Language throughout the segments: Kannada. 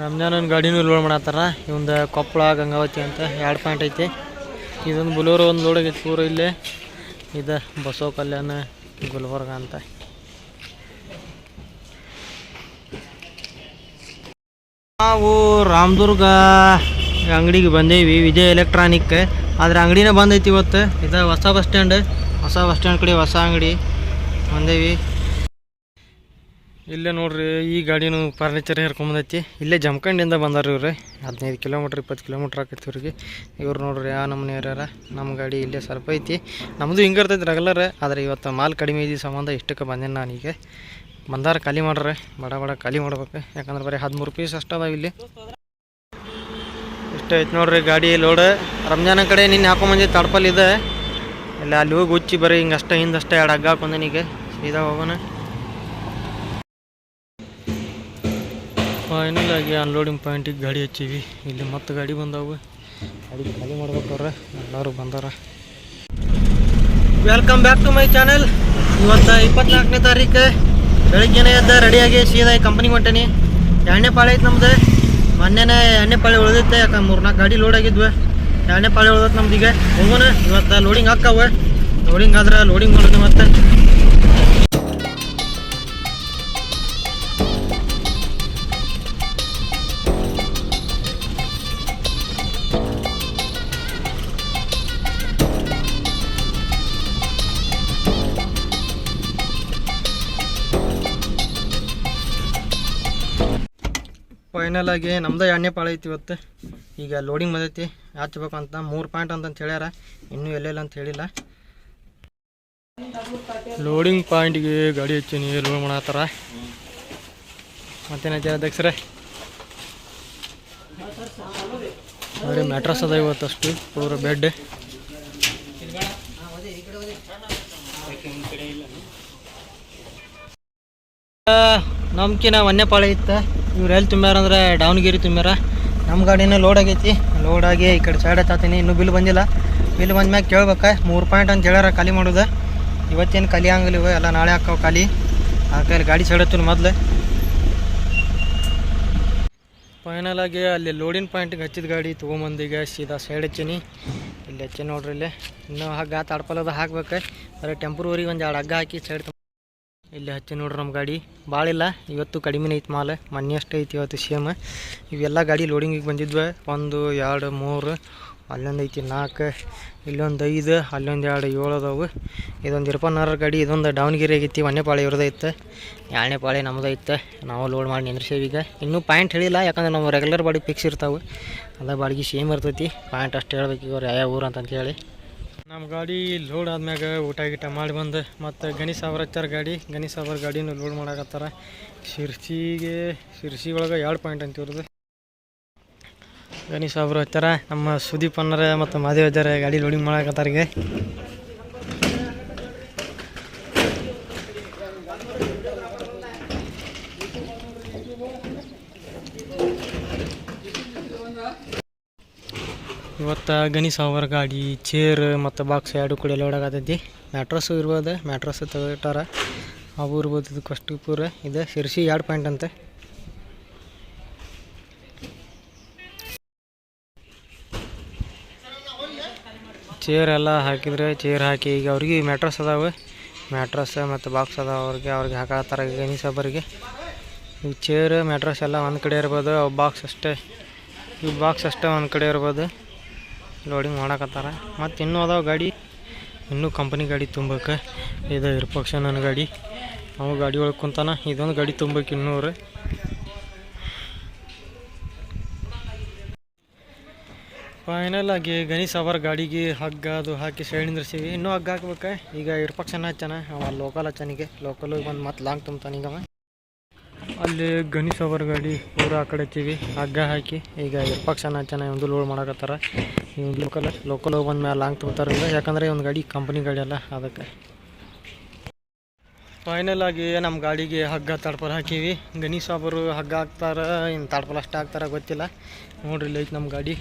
ರಂಜಾನನ್ ಗಾಡಿನೂ ಲೋಡ್ ಮಾಡತ್ತಾರ. ಇವಂದ ಕೊಪ್ಪಳ, ಗಂಗಾವತಿ ಅಂತ ಎರಡು ಪಾಯಿಂಟ್ ಐತಿ. ಇದೊಂದು ಬುಲೋರು, ಒಂದು ಲೋಡ್ ಆಗೈತಿ ಪೂರ ಇಲ್ಲೇ. ಇದು ಬಸವ ಕಲ್ಯಾಣ ಗುಲ್ಬರ್ಗ ಅಂತ. ನಾವು ರಾಮದುರ್ಗ ಅಂಗಡಿಗೆ ಬಂದೇವಿ ವಿಜಯ್ ಎಲೆಕ್ಟ್ರಾನಿಕ್ ಆದ್ರೆ ಅಂಗಡಿನೇ ಬಂದೈತಿ ಇವತ್ತು. ಇದು ಹೊಸ ಬಸ್ ಸ್ಟ್ಯಾಂಡ್ ಹೊಸ ಬಸ್ ಸ್ಟ್ಯಾಂಡ್ ಕಡೆ ಹೊಸ ಅಂಗಡಿ ಬಂದೇವಿ. ಇಲ್ಲೇ ನೋಡ್ರಿ, ಈ ಗಾಡಿನೂ ಫರ್ನಿಚರ್ ಹೇರ್ಕೊಂಬಂದೈತಿ ಇಲ್ಲೇ ಜಮಖಂಡಿಯಿಂದ ಬಂದಾರ ಇವ್ರಿ. ಹದಿನೈದು ಕಿಲೋಮೀಟ್ರ್ ಇಪ್ಪತ್ತು ಕಿಲೋಮೀಟ್ರ್ ಆಕೈತಿ ಇವ್ರಿಗೆ. ಇವ್ರು ನೋಡ್ರಿ, ಆ ನಮ್ಮನೆ ಯಾರ್ಯಾರ ನಮ್ಮ ಗಾಡಿ ಇಲ್ಲೇ ಸ್ವಲ್ಪ ಐತಿ. ನಮ್ಮದು ಹಿಂಗೆ ಇರ್ತೈತಿ ರೆಗ್ಯುಲರ್ ಆದರೆ ಇವತ್ತು ಮಾಲ್ ಕಡಿಮೆ ಇದ್ದ ಸಂಬಂಧ ಇಷ್ಟಕ್ಕೆ ಬಂದೇನೆ ಈಗ. ಬಂದಾರ ಖಾಲಿ ಮಾಡ್ರಿ. ಬಡ ಬಡ ಖಾಲಿ ಮಾಡ್ಬೇಕು. ಯಾಕಂದ್ರೆ ಬರೀ ಹದಿಮೂರು ಪೀಸ್ ಅಷ್ಟು ಅದಾವ ಇಲ್ಲಿ. ಇಷ್ಟ ಐತಿ ನೋಡ್ರಿ ಗಾಡಿ ಲೋಡ್ ರಂಜಾನ ಕಡೆ ನಿನ್ನೆ ಹಾಕೊಂಬಂದಿ ತಡ್ಪಲ್ ಇದೆ. ಇಲ್ಲ ಅಲ್ಲಿ ಹೋಗಿ ಉಚ್ಚಿ ಬರೀ ಹಿಂಗೆ ಅಷ್ಟೇ ಹಿಂದಷ್ಟೇ ಎರಡು ಹಗ್ಗ ಹಾಕೊಂಡನೀಗ ಸೀದಾ ಹೋಗೋಣ. ಫೈನಲ್ ಆಗಿ ಅನ್ಲೋಡಿಂಗ್ ಪಾಯಿಂಟಿಗೆ ಗಾಡಿ ಹಚ್ಚೀವಿ. ಇಲ್ಲಿ ಮತ್ತೆ ಗಾಡಿ ಬಂದವು. ಗಾಡಿ ಖಾಲಿ ಮಾಡ್ಬೇಕವ್ರೆ. ಎಲ್ಲರೂ ಬಂದಾರ. Welcome back to my channel ಇವತ್ತು ಇಪ್ಪತ್ನಾಲ್ಕನೇ ತಾರೀಕು. ಬೆಳಿಗ್ಗೆನೇ ಎದ್ದ ರೆಡಿಯಾಗಿ ಸೀದಾ ಕಂಪ್ನಿಗೆ ಹೊಂಟೇನಿ. ಎಣ್ಣೆ ಪಾಳೆ ಐತೆ ನಮ್ದು. ಮೊನ್ನೆನೇ ಎಣ್ಣೆ ಪಾಳೆ ಉಳಿದೈತೆ ಯಾಕೆ ಮೂರ್ನಾಲ್ಕು ಗಾಡಿ ಲೋಡ್ ಆಗಿದ್ವು. ಎಣ್ಣೆ ಪಾಳೆ ಉಳ್ದೈತೆ ನಮ್ದು ಈಗ. ಹೋಗೋಣ, ಇವತ್ತು ಲೋಡಿಂಗ್ ಹಾಕವೆ ಲೋಡಿಂಗ್ ಆದ್ರೆ ಲೋಡಿಂಗ್ ಮಾಡೋದು ಮತ್ತೆ. ಫೈನಲ್ ಆಗಿ ನಮ್ದು ಎಣ್ಣೆ ಪಾಳ ಐತಿ ಇವತ್ತು. ಈಗ ಲೋಡಿಂಗ್ ಬಂದೈತಿ. ಹಚ್ಬೇಕು ಅಂತ ಮೂರು ಪಾಯಿಂಟ್ ಅಂತಂತ ಹೇಳ್ಯಾರ. ಇನ್ನೂ ಎಲ್ಲೆಲ್ಲ ಅಂತ ಹೇಳಿಲ್ಲ. ಲೋಡಿಂಗ್ ಪಾಯಿಂಟ್ಗೆ ಗಾಡಿ ಹಚ್ಚೀನಿ ಲೋಡ್ ಮಾಡತ್ತಾರ ಮತ್ತೇನೈತಿ ಅಧ್ಯಕ್ಷರೇ? ಬರೀ ಮ್ಯಾಟ್ರಸ್ ಅದ ಇವತ್ತಷ್ಟು, ಪೂರ ಬೆಡ್ ನಮ್ಕಿನ ಪಾಳೆ ಇತ್ತು. ಇವ್ರು ಎಲ್ಲಿ ತುಂಬ್ಯಾರ ಅಂದ್ರೆ ದಾವಣಗೆರೆ ತುಂಬ್ಯಾರ. ನಮ್ಮ ಗಾಡಿನ ಲೋಡ್ ಆಗೈತಿ. ಲೋಡ್ ಆಗಿ ಈ ಕಡೆ ಸೈಡ್ ಹತ್ತಾತೀನಿ. ಇನ್ನೂ ಬಿಲ್ ಬಂದಿಲ್ಲ. ಬಿಲ್ ಬಂದ್ಮ್ಯಾಗ ಕೇಳ್ಬೇಕ. ಮೂರು ಪಾಯಿಂಟ್ ಅಂತ ಹೇಳ್ಯಾರ ಖಾಲಿ ಮಾಡೋದು. ಇವತ್ತೇನು ಖಾಲಿ ಆಗಂಗಿಲ್ಲ ಇವ. ಎಲ್ಲ ನಾಳೆ ಹಾಕಾವ ಖಾಲಿ. ಹಾಕಲ್ಲಿ ಗಾಡಿ ಸೈಡ್ ಹತ್ತೀನಿ ಮೊದಲು. ಫೈನಲ್ ಆಗಿ ಅಲ್ಲಿ ಲೋಡಿನ ಪಾಯಿಂಟಿಗೆ ಹಚ್ಚಿದ ಗಾಡಿ ತೊಗೊಂಬಂದೀಗ ಸೀದಾ ಸೈಡ್ ಹಚ್ಚೀನಿ. ಇಲ್ಲಿ ಹಚ್ಚಿ ನೋಡ್ರಿ ಇಲ್ಲಿ. ಇನ್ನೂ ಹಗ್ಗ ತಡ್ಪಲದ ಹಾಕ್ಬೇಕು. ಬರೀ ಟೆಂಪ್ರವರಿಗೆ ಒಂದು ಎರಡು ಹಗ್ಗ ಹಾಕಿ ಸೈಡ್ ಇಲ್ಲಿ ಹಚ್ಚಿ ನೋಡ್ರಿ ನಮ್ಮ ಗಾಡಿ. ಭಾಳ ಇಲ್ಲ, ಇವತ್ತು ಕಡಿಮೆ ಐತಿ ಮಾಲ್. ಮೊನ್ನೆ ಅಷ್ಟೇ ಐತಿ ಇವತ್ತು ಸೇಮ್. ಇವೆಲ್ಲ ಗಾಡಿ ಲೋಡಿಂಗಿಗೆ ಬಂದಿದ್ವು. ಒಂದು, ಎರಡು, ಮೂರು, ಅಲ್ಲೊಂದು ಐತಿ ನಾಲ್ಕು, ಇಲ್ಲೊಂದು ಐದು, ಅಲ್ಲೊಂದು ಎರಡು, ಏಳು ಅದಾವು. ಇದೊಂದು ಇರ್ಪನ್ನಾರ ಗಾಡಿ, ಇದೊಂದು ದಾವಣಗೆರೆ ಆಗೈತಿ ಒಂದೇ ಪಾಳೆ ಇವ್ರದ್ದು ಐತೆ. ಎರಡನೇ ಪಾಳೆ ನಮ್ಮದು ಐತೆ. ನಾವು ಲೋಡ್ ಮಾಡಿ ನಿಂದ್ರಿಸೇವಿ ಈಗ. ಇನ್ನೂ ಪಾಯಿಂಟ್ ಹೇಳಿಲ್ಲ, ಯಾಕಂದ್ರೆ ನಾವು ರೆಗ್ಯುಲರ್ ಬಾಡಿ ಫಿಕ್ಸ್ ಇರ್ತಾವೆ. ಅದ ಬಾಡಿಗೆ ಸೇಮ್ ಇರ್ತೈತಿ. ಪಾಯಿಂಟ್ ಅಷ್ಟು ಹೇಳ್ಬೇಕು ಇವ್ರು ಯಾವ ಊರು ಅಂತಂತ ಹೇಳಿ ನಮ್ಮ ಗಾಡಿ ಲೋಡ್ ಆದ್ಮ್ಯಾಗ ಊಟ ಗೀಟ ಮಾಡಿ ಬಂದು, ಮತ್ತು ಗಣೇಶ್ ಅವ್ರ ಹಚ್ಚಾರ ಗಾಡಿ, ಗಣೇಶ್ ಅವ್ರ ಗಾಡಿನೂ ಲೋಡ್ ಮಾಡಕತ್ತಾರ. ಶಿರ್ಸಿಗೆ, ಶಿರ್ಸಿ ಒಳಗೆ ಎರಡು ಪಾಯಿಂಟ್ ಅಂತ ಇರೋದು ಗಣೇಶ್ ಅವ್ರು ಹಚ್ಚಾರ, ನಮ್ಮ ಸುದೀಪ್ ಅನ್ನರ ಮತ್ತು ಮಾದೇವ್ ಅಜ್ಜಾರ ಗಾಡಿ ಲೋಡಿಂಗ್ ಮಾಡಕತ್ತಾರ ಈಗ ಗಣಿ ಸಾವರ್ ಗಾಡಿ ಚೇರ್ ಮತ್ತು ಬಾಕ್ಸ್ ಎರಡು ಕೂಡ ಲೋಡ್ ಆಗತೈತಿ. ಮ್ಯಾಟ್ರಸ್ಸು ಇರ್ಬೋದು ಮ್ಯಾಟ್ರಸ್ ತೆಗಿಟ್ಟಾರ ಅವು ಇರ್ಬೋದು, ಇದು ಅಷ್ಟು ಪೂರ ಇದು ಶಿರ್ಸಿ ಎರಡು ಪಾಯಿಂಟ್ ಅಂತ. ಚೇರ್ ಎಲ್ಲ ಹಾಕಿದ್ರೆ ಚೇರ್ ಹಾಕಿ, ಈಗ ಅವ್ರಿಗೆ ಮ್ಯಾಟ್ರಸ್ ಅದಾವೆ. ಮ್ಯಾಟ್ರಸ್ ಮತ್ತು ಬಾಕ್ಸ್ ಅದಾವ ಅವ್ರಿಗೆ ಅವ್ರಿಗೆ ಹಾಕತ್ತಾರ ಗಣಿ ಒಬ್ಬರಿಗೆ. ಈ ಚೇರ್ ಮ್ಯಾಟ್ರಸ್ ಎಲ್ಲ ಒಂದು ಕಡೆ ಇರ್ಬೋದು, ಅವು ಬಾಕ್ಸ್ ಅಷ್ಟೇ. ಈ ಬಾಕ್ಸ್ ಅಷ್ಟೇ ಒಂದು ಕಡೆ ಇರ್ಬೋದು. ಲೋಡಿಂಗ್ ಮಾಡಕತ್ತಾರ. ಮತ್ತು ಇನ್ನೂ ಅದಾವ ಗಾಡಿ. ಇನ್ನೂ ಕಂಪನಿ ಗಾಡಿ ತುಂಬಕ್ಕೆ ಇದು ಇರ್ಪಕ್ಷ ನನ್ನ ಗಾಡಿ. ಅವು ಗಾಡಿ ಒಳಗೆ ಕುಂತಾನ. ಇದೊಂದು ಗಾಡಿ ತುಂಬಕ್ಕೆ ಇನ್ನೂರು. ಫೈನಲ್ ಆಗಿ ಗಣೇಶ್ ಅವರ ಗಾಡಿಗೆ ಹಗ್ಗ ಅದು ಹಾಕಿ ಸೈಡ್ ನಿಂದ್ರಿಸೀವಿ. ಇನ್ನೂ ಹಗ್ಗ ಹಾಕ್ಬೇಕು. ಈಗ ಇರ್ಪಕ್ಷನ ಹಚ್ಚಾನ. ಅವ ಲೋಕಲ್ ಹಚ್ಚಾನಿಗೆ. ಲೋಕಲ್ ಬಂದು ಮತ್ತೆ ಲಾಂಗ್ ತುಂಬ್ತಾನೀಗ ಅವ. ಅಲ್ಲಿ ಗಣಿ ಅವರ ಗಾಡಿ, ಊರ ಆ ಕಡೆ ಹತ್ತೀವಿ. ಹಗ್ಗ ಹಾಕಿ ಈಗ ಇರ್ಪಕ್ಷನ ಜನ ಒಂದು ಲೋಡ್ ಮಾಡಕತ್ತಾರ. ಇವ್ನು ಲೋಕಲ್ ಲೋಕಲ್ ಹೋಗಿ ಬಂದ ಮೇಲೆ ಲಾಂಗ್ ತೊಗೊತಾರಿಲ್ಲ ಯಾಕಂದರೆ ಒಂದು ಗಾಡಿ ಕಂಪ್ನಿ ಗಾಡಿ ಅಲ್ಲ, ಅದಕ್ಕೆ. ಫೈನಲ್ ಆಗಿ ನಮ್ಮ ಗಾಡಿಗೆ ಹಗ್ಗ ತಡ್ಪರ ಹಾಕೀವಿ. ಗಣಿ ಸಾಬರು ಹಗ್ಗ ಹಾಕ್ತಾರ ಇನ್ನು ತಡ್ಪಲ್ ಅಷ್ಟು ಹಾಕ್ತಾರ ಗೊತ್ತಿಲ್ಲ. ನೋಡ್ರಿ ಐತೆ ನಮ್ಮ ಗಾಡಿ.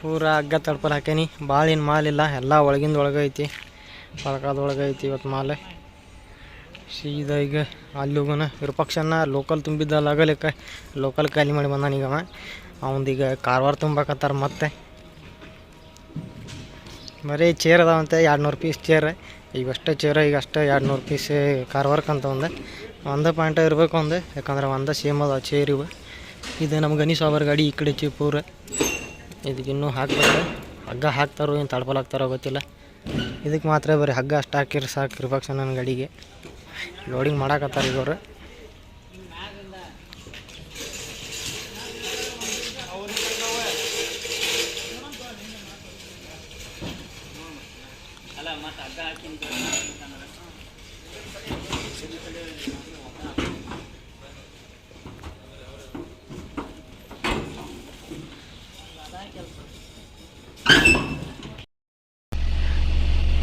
ಪೂರ ಹಗ್ಗ ತಡ್ಪಲ್ ಹಾಕೇನಿ. ಭಾಳ ಏನು ಮಾಲಿಲ್ಲ ಎಲ್ಲ ಒಳಗಿಂದ ಒಳಗೈತಿ ಒಳಗೆ ಐತಿ. ಇವತ್ತು ಮಾಲೆ. ಸೀದಾ ಈಗ ಅಲ್ಲಿ ಹೋಗೋಣ ವಿರೂಪಾಕ್ಷನ ಲೋಕಲ್ ತುಂಬಿದ್ದಲ್ಲ ಆಗಲಿಕ್ಕೆ ಲೋಕಲ್ ಖಾಲಿ ಮಾಡಿ ಬಂದಾನ ಈಗ ಅವ. ಅವಂದೀಗ ಕಾರವಾರ ತುಂಬಕತ್ತಾರ ಮತ್ತೆ. ಬರೀ ಚೇರ್ ಅದಾವಂತೆ ಎರಡು ನೂರು ಪೀಸ್ ಚೇರ್ ಈಗ ಅಷ್ಟೇ ಚೇರ್ ಈಗ ಅಷ್ಟೇ ಎರಡು ನೂರು ಪೀಸ್ ಕಾರ್ವಾರ್ಕ್ ಅಂತ ಒಂದು. ಒಂದೇ ಪಾಯಿಂಟ್ ಇರಬೇಕು ಒಂದು, ಯಾಕಂದ್ರೆ ಒಂದೇ ಸೇಮ್ ಅದ ಚೇರ್ ಇವು. ಇದು ನಮ್ಮ ಗಣಿ ಸಾಬರ್ ಗಾಡಿ ಈ ಕಡೆ ಚಿಪೂರ. ಇದಕ್ಕೆ ಇನ್ನೂ ಹಾಕ್ಬೇಕು. ಹಗ್ಗ ಹಾಕ್ತಾರೋ ಏನು ತಡ್ಪಲ್ ಹಾಕ್ತಾರೋ ಗೊತ್ತಿಲ್ಲ. ಇದಕ್ಕೆ ಮಾತ್ರ ಬರೀ ಹಗ್ಗ ಅಷ್ಟು ಹಾಕಿರಿ ಸಾಕು ಇರ್ಬೇಕು ನನ್ನ ಗಾಡಿಗೆ. ಲೋಡಿಂಗ್ ಮಾಡಾಕತ್ತಾರ ಈಗ ಅವ್ರು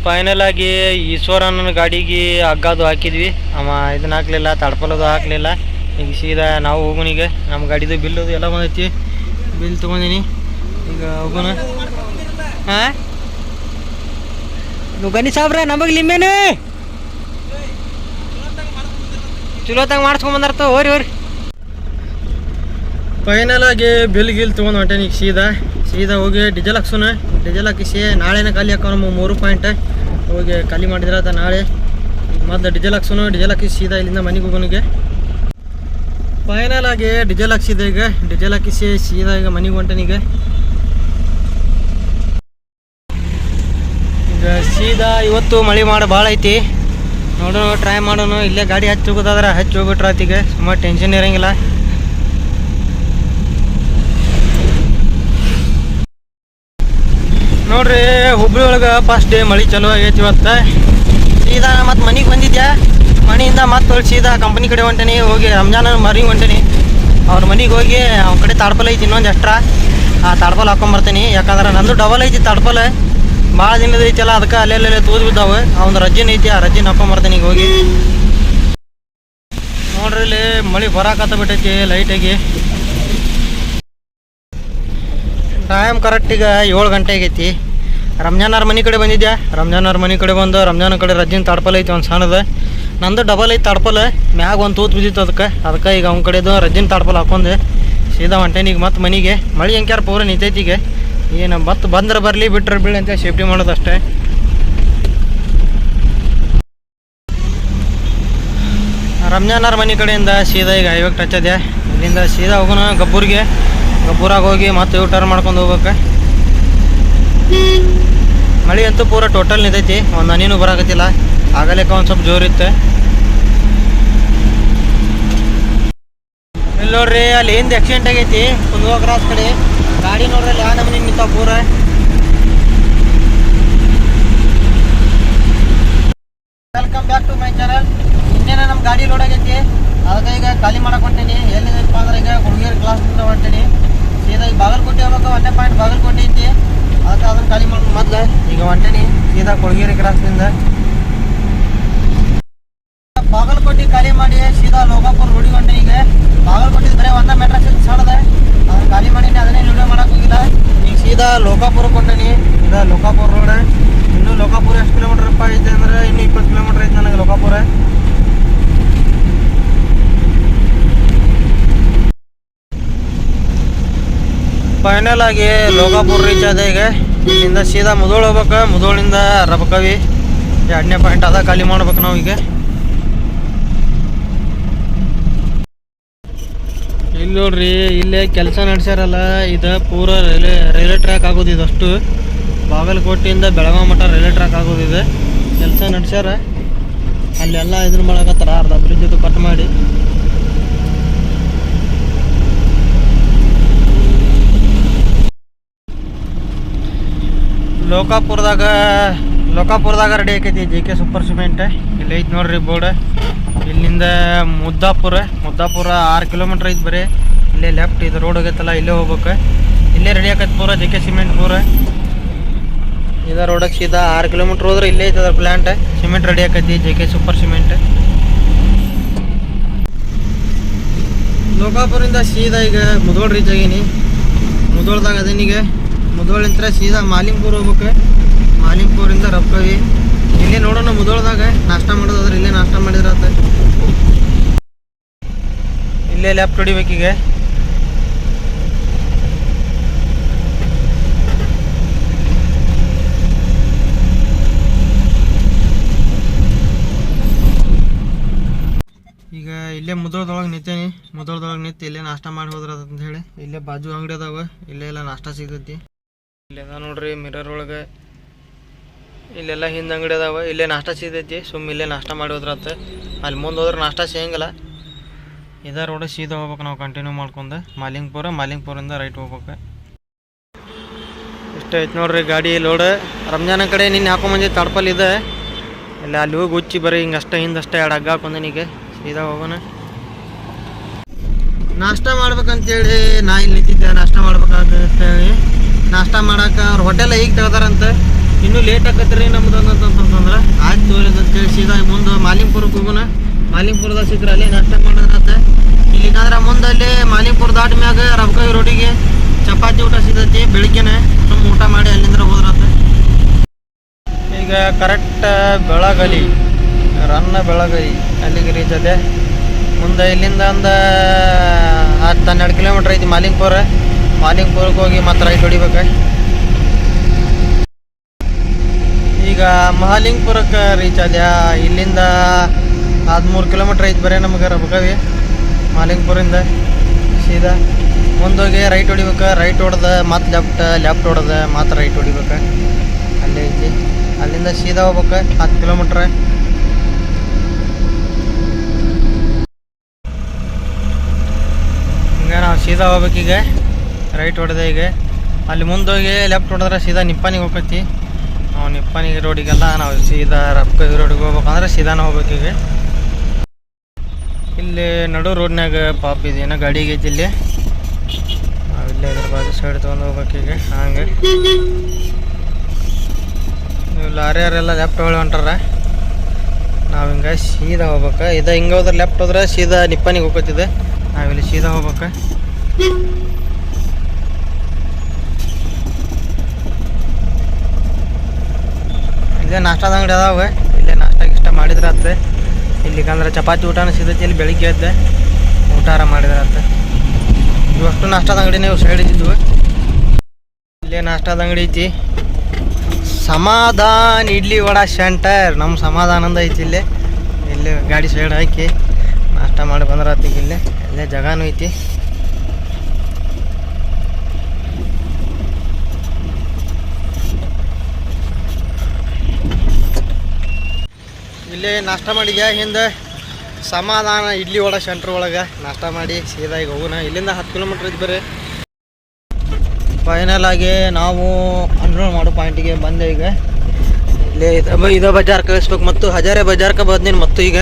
ಫೈನಲ್ ಆಗಿ ಈಶ್ವರನ ಗಾಡಿಗೆ ಹಗ್ಗದು ಹಾಕಿದ್ವಿ. ಅವ ಇದನ್ನ ಹಾಕ್ಲಿಲ್ಲ ತಡ್ಪಲದು ಹಾಕ್ಲಿಲ್ಲ. ಈಗ ಸೀದಾ ನಾವು ಹೋಗೋಣ ನಮ್ಮ ಗಾಡಿದು ಬಿಲ್ಲದು ಎಲ್ಲ ಬಂದೈತಿ. ಬಿಲ್ ತೊಗೊಂಡಿನಿ. ಈಗ ಹೋಗೋಣ. ಹಾಂ ಗಣಿ ಸಾಬ್ರ ನಮಗೆ ನಿಮ್ಮೇನು. ಚಲೋತಂಗೆ ಮಾಡಿಸ್ಕೊಂಬಂದಾರ್ತ ಹೋರಿ ಹೋರಿ. ಫೈನಲ್ ಆಗಿ ಬಿಲ್ ಗಿಲ್ ತೊಗೊಂಡು ಹೊಂಟೇನಿ ಈಗ ಸೀದಾ. ಸೀದಾ ಹೋಗಿ ಡೀಸೆಲ್ ಹಾಕ್ಸೋಣ. ಡಿಜೆಲ್ ಹಾಕಿಸಿ ನಾಳೆನೇ ಖಾಲಿ ಹಾಕೋಣ ಮೂರು ಪಾಯಿಂಟ್ ಹೋಗಿ ಖಾಲಿ ಮಾಡಿದ್ರಾತ ನಾಳೆ ಈಗ ಮತ್ತೆ ಹಾಕ್ಸೋನು ಡಿಜೆಲ್ ಹಾಕಿ ಸೀದಾ ಇಲ್ಲಿಂದ ಮನೆಗೆ ಹೋಗೋನಿಗೆ. ಫೈನಲ್ ಆಗಿ ಡಿಜೆಲ್ ಹಾಕ್ಸಿದೆ ಈಗ. ಡಿಜೆಲ್ ಹಾಕಿಸಿ ಸೀದಾ ಈಗ ಮನೆಗೆ ಹೊಂಟನಿಗೆ ಈಗ. ಸೀದಾ ಇವತ್ತು ಮಳೆ ಮಾಡ ಭಾಳ ಐತಿ. ನೋಡೋಣ ಟ್ರೈ ಮಾಡೋಣ. ಇಲ್ಲೇ ಗಾಡಿ ಹಚ್ಚಿ ಹೋಗೋದಾದ್ರೆ ಹಚ್ಚಿ ಹೋಗ್ಬಿಟ್ರೆ ಆತಿಗೆ ಸುಮಾರು ಟೆನ್ಷನ್ ಇರಂಗಿಲ್ಲ. ನೋಡ್ರಿ ಹುಬ್ಳಿ ಒಳಗೆ ಫಸ್ಟ್ ಡೇ ಮಳೆ ಚಲೋ ಆಗೈತಿ ಇವತ್ತು. ಸೀದಾ ಮತ್ತೆ ಮನೆಗೆ ಬಂದಿದ್ದೆ ಮನೆಯಿಂದ ಮತ್ತೆ ಹೊಳ್ ಸೀದಾ ಕಂಪ್ನಿ ಕಡೆ ಹೊಂಟೇನಿ, ಹೋಗಿ ರಂಜಾನ ಮರಿ ಹೊಂಟೇನಿ. ಅವ್ರ ಮನೆಗೆ ಹೋಗಿ ಅವ್ನ ಕಡೆ ತಾಡ್ಪಲ್ ಐತಿ ಇನ್ನೊಂದು ಎಕ್ಸ್ಟ್ರಾ ಆ ತಾಡ್ಪಲ್ ಹಾಕೊಂಬರ್ತೀನಿ ಯಾಕಂದ್ರೆ ನಂದು ಡಬಲ್ ಐತಿ ತಾಡ್ಪಲ್. ಭಾಳ ದಿನದ ಐತಿಲ್ಲ ಅದಕ್ಕೆ ಅಲ್ಲೆಲ್ಲೆಲ್ಲ ತೂದು ಬಿದ್ದಾವೆ. ಅವ್ನ ರಜ್ಜಿನ ಐತಿ, ಆ ರಜ್ಜಿನ ಹಾಕೊಂಬರ್ತೀನಿ ಈಗ ಹೋಗಿ. ನೋಡ್ರಿ ಇಲ್ಲಿ ಮಳೆ ಬರಾಕತ್ತ ಬಿಟ್ಟೈತಿ ಲೈಟಾಗಿ ಟೈಮ್ ಕರೆಕ್ಟ್ ಈಗ ಏಳು ಗಂಟೆ ಆಗೈತಿ. ರಂಜಾನ್ ಅವ್ರ ಮನೆ ಕಡೆ ಬಂದಿದ್ಯಾ? ರಂಜಾನ್ ಅವ್ರ ಮನೆ ಕಡೆ ಬಂದು ರಂಜಾನ್ ಕಡೆ ರಜಿನ ತಡ್ಪಲ್ ಐತಿ ಒಂದು ಸಣ್ಣದ. ನಂದು ಡಬಲ್ ಐತಿ ತಡ್ಪಲ್, ಮ್ಯಾಗ ಒಂದು ತೂತು ಬಿದ್ದಿತ್ತು ಅದಕ್ಕೆ. ಅದಕ್ಕೆ ಈಗ ಅವ್ನ ಕಡೆದು ರಜಿನ ತಡ್ಪಲ್ ಹಾಕೊಂಡು ಸೀದಾ ಹೊಂಟೇನಿ ಈಗ ಮತ್ತೆ ಮನೆಗೆ. ಮಳೆ ಹೆಂಗ್ಯಾರ ಪೂರ ನಿಂತೈತಿ ಈಗ. ಏನು ಮತ್ತೆ ಬಂದ್ರೆ ಬರಲಿ ಬಿಟ್ರೆ ಬೀಳಿ ಅಂತ ಸೇಫ್ಟಿ ಮಾಡೋದು ಅಷ್ಟೇ. ರಂಜಾನ್ ಅವ್ರ ಮನೆ ಕಡೆಯಿಂದ ಸೀದಾ ಈಗ ಹೈವೇಗೆ ಟಚ್ ಇದೆ ಇಲ್ಲಿಂದ ಸೀದಾ ಹೋಗೋಣ ಗಬ್ಬೂರಿಗೆ. ಗಬ್ಬೂರಾಗ ಹೋಗಿ ಮತ್ತೆ ಯು ಟರ್ನ್ ಮಾಡ್ಕೊಂಡು ಹೋಗ್ಬೇಕ. ಮಳೆ ಅಂತೂ ಪೂರ ಟೋಟಲ್ ನಿಂತೈತಿ. ಒಂದು ಹನಿನೂ ಬರಾಕತ್ತಿಲ್ಲ. ಆಗಲೇಕ ಒಂದು ಸ್ವಲ್ಪ ಜೋರಿತ್ತು ಇಲ್ಲಿ ನೋಡ್ರಿ, ಅಲ್ಲಿ ಹಿಂದೆ ಆಕ್ಸಿಡೆಂಟ್ ಆಗೈತಿ. ಕುಂದುವ ಕ್ರಾಸ್ ಕಡೆ. ಗಾಡಿ ನೋಡ್ರಿ ಅಲ್ಲಿ ಯಾವ ನಮ್ಮನೆ ನಿಂತಾವ ಪೂರ. Welcome back to my channel ಇನ್ನೇನ ನಮ್ಮ ಗಾಡಿ ಲೋಡ್ ಆಗೈತಿ. ಅದಕ್ಕೆ ಈಗ ಖಾಲಿ ಮಾಡಕ್ ಹೊಂಟೀನಿ. ಎಲ್ಲಿದಪ್ಪ ಅಂದ್ರೆ ಈಗ ಹುಡುಗಿಯರ್ ಕ್ಲಾಸ್ ಹೊಂಟೀನಿ. ಸೀದಾ ಈಗ ಬಾಗಲಕೋಟೆ ಹೋಗ್ಬೇಕು ಒಂದೇ ಪಾಯಿಂಟ್ ಬಾಗಲಕೋಟೆ ಐತಿ. ಅದಕ್ಕೆ ಅದನ್ನ ಖಾಲಿ ಮಾಡ್ಕೊಂಡು ಮೊದ್ಲು ಈಗ ಹೊಂಟೇನಿ ಸೀದಾ ಕೊಳಗೇರಿ ಕ್ರಾಸ್ನಿಂದ ಬಾಗಲಕೋಟೆ ಖಾಲಿ ಮಾಡಿ, ಸೀದಾ ಲೋಕಾಪುರ ರೋಡಿಗೆ ಹೊಂಟೀನಿ ಈಗ. ಬಾಗಲಕೋಟೆ ಬರೀ ಒಂದೇ ಮೆಟ್ರಸ್ ಸಣ್ಣದ ಅದನ್ನ ಖಾಲಿ ಮಾಡೀನಿ, ಅದನ್ನೇ ವಿಡಿಯೋ ಮಾಡಕ್ ಹೋಗಿಲ್ಲ. ಈಗ ಸೀದಾ ಲೋಕಾಪುರ ಹೊಂಟೀನಿ ಸೀದಾ ಲೋಕಾಪುರ ರೋಡ್ ಇನ್ನು ಲೋಕಾಪುರ ಎಷ್ಟು ಕಿಲೋಮೀಟರ್ ಐತೆ ಅಂದ್ರೆ ಇನ್ನೂ ಇಪ್ಪತ್ತು ಕಿಲೋಮೀಟರ್ ಐತೆ ನನಗೆ ಲೋಕಾಪುರ ಫೈನಲ್ ಆಗಿ ಲೋಕಾಪುರ ರೀಚ್ ಆದ ಈಗ. ಇಲ್ಲಿಂದ ಸೀದಾ ಮುದೋಳು ಹೋಗ್ಬೇಕು. ಮುದೋಳಿಂದ ರಬಕವಿ ಎರಡನೇ ಪಾಯಿಂಟ್ ಅದ ಖಾಲಿ ಮಾಡ್ಬೇಕು ನಾವು ಈಗ. ಇಲ್ಲಿ ನೋಡ್ರಿ, ಇಲ್ಲೇ ಕೆಲಸ ನಡೆಸ್ಯಾರಲ್ಲ, ಇದು ಪೂರ ರೈಲ್ವೆ ರೈಲ್ವೆ ಟ್ರ್ಯಾಕ್ ಆಗೋದು ಇದಷ್ಟು ಬಾಗಲಕೋಟೆಯಿಂದ ಬೆಳಗಾವಿ ಮಠ ರೈಲ್ವೆ ಟ್ರ್ಯಾಕ್ ಆಗೋದು ಇದೆ. ಕೆಲಸ ನಡೆಸ್ಯಾರ. ಅಲ್ಲೆಲ್ಲ ಇದನ್ನ ಮಾಡಕತ್ತಾರ, ಅರ್ಧ ಬ್ರಿಡ್ಜ್ ಕಟ್ ಮಾಡಿ. ಲೋಕಾಪುರದಾಗ ಲೋಕಾಪುರದಾಗ ರೆಡಿ ಆಕೈತಿ ಜೆ ಕೆ ಸೂಪರ್ ಸಿಮೆಂಟ್ ಇಲ್ಲಿ ಐತಿ ನೋಡ್ರಿ ಬೋರ್ಡ್. ಇಲ್ಲಿಂದ ಮುದ್ದಾಪುರ ಮುದ್ದಾಪುರ ಆರು ಕಿಲೋಮೀಟ್ರ್ ಐತಿ ಬರೀ. ಇಲ್ಲೇ ಲೆಫ್ಟ್ ಇದು ರೋಡ್ ಆಗೈತಲ್ಲ, ಇಲ್ಲೇ ಹೋಗ್ಬೇಕು. ಇಲ್ಲೇ ರೆಡಿ ಆಕೈತಿ ಪೂರ ಜೆ ಕೆ ಸಿಮೆಂಟ್ ಪೂರ. ಇದ ರೋಡಕ್ಕೆ ಸೀದಾ ಆರು ಕಿಲೋಮೀಟ್ರ್ ಹೋದ್ರೆ ಇಲ್ಲೇ ಐತೆ ಅದ್ರ ಪ್ಲ್ಯಾಂಟ್ ಸಿಮೆಂಟ್ ರೆಡಿ ಆಕೈತಿ ಜೆ ಕೆ ಸೂಪರ್ ಸಿಮೆಂಟ್ ಲೋಕಾಪುರದಿಂದ ಸೀದಾ ಈಗ ಮುದೋಳ್ ರೀಚ್ ಆಗೀನಿ. ಮುದೋಳ್ದಾಗ ಅದೇನೀಗ ಮುದೋಳಿಂತ್ರ ಸೀದಾ ಮಾಲಿಂಪುರ್ ಹೋಗ್ಬೇಕು. ಮಾಲಿಂಪುರಿಂದ ರಪ್ಕವಿ ಇಲ್ಲೇ ನೋಡೋಣ ಮುದೋಳದಾಗ ನಾಷ್ಟ ಮಾಡೋದಾದ್ರೆ ಇಲ್ಲೇ ನಾಷ್ಟ ಮಾಡಿದ್ರಾತ. ಇಲ್ಲೇ ಲ್ಯಾಪ್ ಹೊಡಿಬೇಕೀಗ ಈಗ. ಇಲ್ಲೇ ಮುದೋಳದೊಳಗೆ ನಿಂತೇನಿ. ಮುದೋಳದೊಳಗೆ ನಿಂತು ಇಲ್ಲೇ ನಾಷ್ಟ ಮಾಡಿ ಹೋದ್ರ ಅಂತ ಹೇಳಿ. ಇಲ್ಲೇ ಬಾಜು ಅಂಗಡಿ ಅದಾವ. ಇಲ್ಲೇ ಎಲ್ಲ ನಾಷ್ಟ ಸಿಗ್ತೈತಿ. ಇಲ್ಲೆಲ್ಲ ನೋಡ್ರಿ ಮಿರರ್ ಒಳಗೆ. ಇಲ್ಲೆಲ್ಲ ಹಿಂದೆ ಅಂಗಡಿ ಅದಾವ. ಇಲ್ಲೇ ನಾಷ್ಟಾ ಸೀದೈತಿ ಸುಮ್ ಇಲ್ಲೇ ನಾಷ್ಟ ಮಾಡಿ ಅಲ್ಲಿ ಮುಂದೆ ಹೋದ್ರೆ ನಾಷ್ಟಾ ಸಿಗಂಗಿಲ್ಲ. ಇದೇ ರೋಡ್ ಸೀದಾ ಹೋಗ್ಬೇಕು ನಾವು ಕಂಟಿನ್ಯೂ ಮಾಡ್ಕೊಂಡು. ಮಾಲಿಂಗ್ಪುರ ಮಾಲಿಂಗ್ಪುರಿಂದ ರೈಟ್ ಹೋಗ್ಬೇಕು. ಇಷ್ಟ ಐತೆ ನೋಡ್ರಿ ಗಾಡಿ ಲೋಡ್ ರಂಜಾನ ಕಡೆ ನಿನ್ನೆ ಹಾಕೊಂಬಂದಿ ತಡ್ಪಲ್ ಇದೆ. ಇಲ್ಲ, ಅಲ್ಲಿ ಹೋಗಿ ಉಚ್ಚಿ ಬರೀ ಹಿಂಗಷ್ಟೇ ಅಷ್ಟೇ, ಹಿಂದ ಅಷ್ಟೇ ಎರಡು ಹಗ್ಗ ಹಾಕೊಂಡೀಗ ಸೀದಾ ಹೋಗೋಣ. ನಾಷ್ಟ ಮಾಡ್ಬೇಕಂತೇಳಿ ನಾ ಇಲ್ಲಿ ನಿಂತಿದ್ದೆ. ನಾಷ್ಟ ಮಾಡ್ಬೇಕಂತೇಳಿ ನಾಷ್ಟ ಮಾಡಕ್ಕೆ ಅವ್ರ ಹೋಟೆಲ್ ಈಗ ತೆಗ್ದಾರಂತ ಇನ್ನೂ ಲೇಟ್ ಆಕತ್ರಿ ನಮ್ದು ಅಂತಂತಂದ್ರೆ ಆಯ್ತು ಅಂತೇಳಿ ಸೀದಾ ಮುಂದೆ ಮಾಲಿಂಪುರಕ್ಕೆ ಹೋಗೋಣ. ಮಾಲಿಂಪುರದಾಗ ಸಿಕ್ಕರೆ ಅಲ್ಲಿ ನಾಷ್ಟ ಅಂತ ಇಲ್ಲಿಗಂದ್ರೆ ಮುಂದೆ ಅಲ್ಲಿ ಮಾಲಿಂಪುರ ದಾಟ ಮ್ಯಾಗ ರಬ್ಕಾಯಿ ರೋಟಿಗೆ ಚಪಾತಿ ಊಟ ಸಿಗ್ತೈತಿ, ಬೆಳಿಗ್ಗೆನೆ ನಮ್ಮ ಊಟ ಮಾಡಿ ಅಲ್ಲಿಂದ ಹೋದ್ರಂತ. ಈಗ ಕರೆಕ್ಟ್ ಬೆಳಗಲಿ, ರನ್ನ ಬೆಳಗಲಿ ಅಲ್ಲಿಗೆ ರೀಚ್ ಅದೇ ಮುಂದೆ ಇಲ್ಲಿಂದ ಒಂದು ಹತ್ತು ಹನ್ನೆರಡು ಕಿಲೋಮೀಟ್ರ್ ಐತಿ ಮಾಲಿಂಗ್ಪುರ ಮಾಲಿಂಗ್ಪುರಕ್ಕೆ ಹೋಗಿ ಮತ್ತೆ ರೈಟ್ ಹೊಡಿಬೇಕು. ಈಗ ಮಹಾಲಿಂಗ್ಪುರಕ್ಕೆ ರೀಚ್ ಆದ್ಯಾ? ಇಲ್ಲಿಂದ ಹದಿಮೂರು ಕಿಲೋಮೀಟ್ರ್ ಐತಿ ಬರೀ ನಮಗೆ ರಬಕವಿ. ಮಾಲಿಂಗ್ಪುರಿಂದ ಸೀದಾ ಮುಂದೋಗಿ ರೈಟ್ ಹೊಡಿಬೇಕು. ರೈಟ್ ಹೊಡೆದ ಮತ್ತೆ ಲೆಫ್ಟ್ ಲೆಫ್ಟ್ ಹೊಡೆದ ಮತ್ತೆ ರೈಟ್ ಹೊಡಿಬೇಕು. ಅಲ್ಲೇ ಐತಿ. ಅಲ್ಲಿಂದ ಸೀದಾ ಹೋಗ್ಬೇಕು ಹತ್ತು ಕಿಲೋಮೀಟ್ರ್ ಹಿಂಗೆ ನಾವು ಸೀದಾ ಹೋಗ್ಬೇಕೀಗ ರೈಟ್ ಹೊಡೆದ ಈಗ ಅಲ್ಲಿ ಮುಂದೋಗಿ ಲೆಫ್ಟ್ ಹೊಡೆದ್ರೆ ಸೀದಾ ನಿಪ್ಪಾನಿಗೆ ಹೋಗ್ತೈತಿ ನಾವು ನಿಪ್ಪಾನಿಗೆ ರೋಡಿಗೆಲ್ಲ ನಾವು ಸೀದಾ ರಪ್ಪ ರೋಡಿಗೆ ಹೋಗ್ಬೇಕಂದ್ರೆ ಸೀದಾನ ಹೋಗ್ಬೇಕೀಗ ಇಲ್ಲಿ ನಡು ರೋಡ್ನಾಗ ಪಾಪ್ ಇದೆ, ಏನೋ ಗಾಡಿಗೆ ಐತಿ ಇಲ್ಲಿ. ನಾವು ಇಲ್ಲೇ ಇದ್ರ ಬಾಜು ಸೈಡ್ ತೊಗೊಂಡು ಹೋಗ್ಬೇಕೀಗ ಹಂಗೆ ನೀವು ಲಾರಿಯರೆಲ್ಲ ಲೆಫ್ಟ್ ಹೊಳೆ ಹೊಂಟಾರ ನಾವು ಹಿಂಗೆ ಸೀದಾ ಹೋಗ್ಬೇಕು. ಇದು ಹಿಂಗೆ ಹೋದ್ರೆ ಲೆಫ್ಟ್ ಹೋದ್ರೆ ಸೀದಾ ನಿಪ್ಪಾನಿಗೆ ಹೋಗ್ಕೊತಿದೆ ನಾವಿಲ್ಲಿ ಸೀದಾ ಹೋಗ್ಬೇಕು. ಇಲ್ಲೇ ನಾಷ್ಟಾದ ಅಂಗಡಿ ಅದಾವೆ. ಇಲ್ಲೇ ನಾಷ್ಟ ಗಿಷ್ಟ ಇಲ್ಲಿ ಇಲ್ಲಿಗಂದ್ರೆ ಚಪಾತಿ ಊಟನೂ ಸಿಗ್ತೈತಿ. ಇಲ್ಲಿ ಬೆಳಿಗ್ಗೆ ಎದ್ದೆ ಊಟಾರ ಮಾಡಿದ್ರೆ ಆತ್ತೆ ಇವಷ್ಟು ನಾಷ್ಟಾದ ಅಂಗಡಿ ನೀವು ಸೈಡ್ ಇದ್ದಿದ್ವು ಇಲ್ಲೇ ನಾಷ್ಟಾದ ಅಂಗಡಿ ಐತಿ. ಸಮಾಧಾನ್ ಇಡ್ಲಿ ವಡಾ ಸೆಂಟರ್. ನಮ್ಮ ಸಮಾಧಾನಂದ ಐತಿ ಇಲ್ಲೇ. ಇಲ್ಲಿ ಗಾಡಿ ಸೈಡ್ ಹಾಕಿ ನಾಷ್ಟ ಮಾಡಿ ಬಂದ್ರೆ ಆತಿಗೆ ಇಲ್ಲೇ ಇಲ್ಲೇ ಜಗಾನು ಐತಿ. ಇಲ್ಲೇ ನಾಷ್ಟ ಮಾಡಿದ್ಯಾ? ಹಿಂದೆ ಸಮಾಧಾನ ಇಡ್ಲಿ ಒಳಗೆ ಸೆಂಟ್ರ್ ಒಳಗೆ. ನಾಷ್ಟ ಮಾಡಿ ಸೀದಾ ಈಗ ಹೋಗೋಣ ಇಲ್ಲಿಂದ ಹತ್ತು ಕಿಲೋಮೀಟ್ರ್ ಇದ್ದು ಬರೀ ಫೈನಲ್ ಆಗಿ ನಾವು ಅನ್ರೋಲ್ ಮಾಡೋ ಪಾಯಿಂಟಿಗೆ ಬಂದೆ ಈಗ. ಇಲ್ಲೇ ಇದ ಬಜಾರ್ ಕಳಿಸ್ಬೇಕು ಮತ್ತು ಹಜಾರೆ ಬಜಾರ್ಗೆ ಬಂದೀನಿ ಮತ್ತು ಈಗ.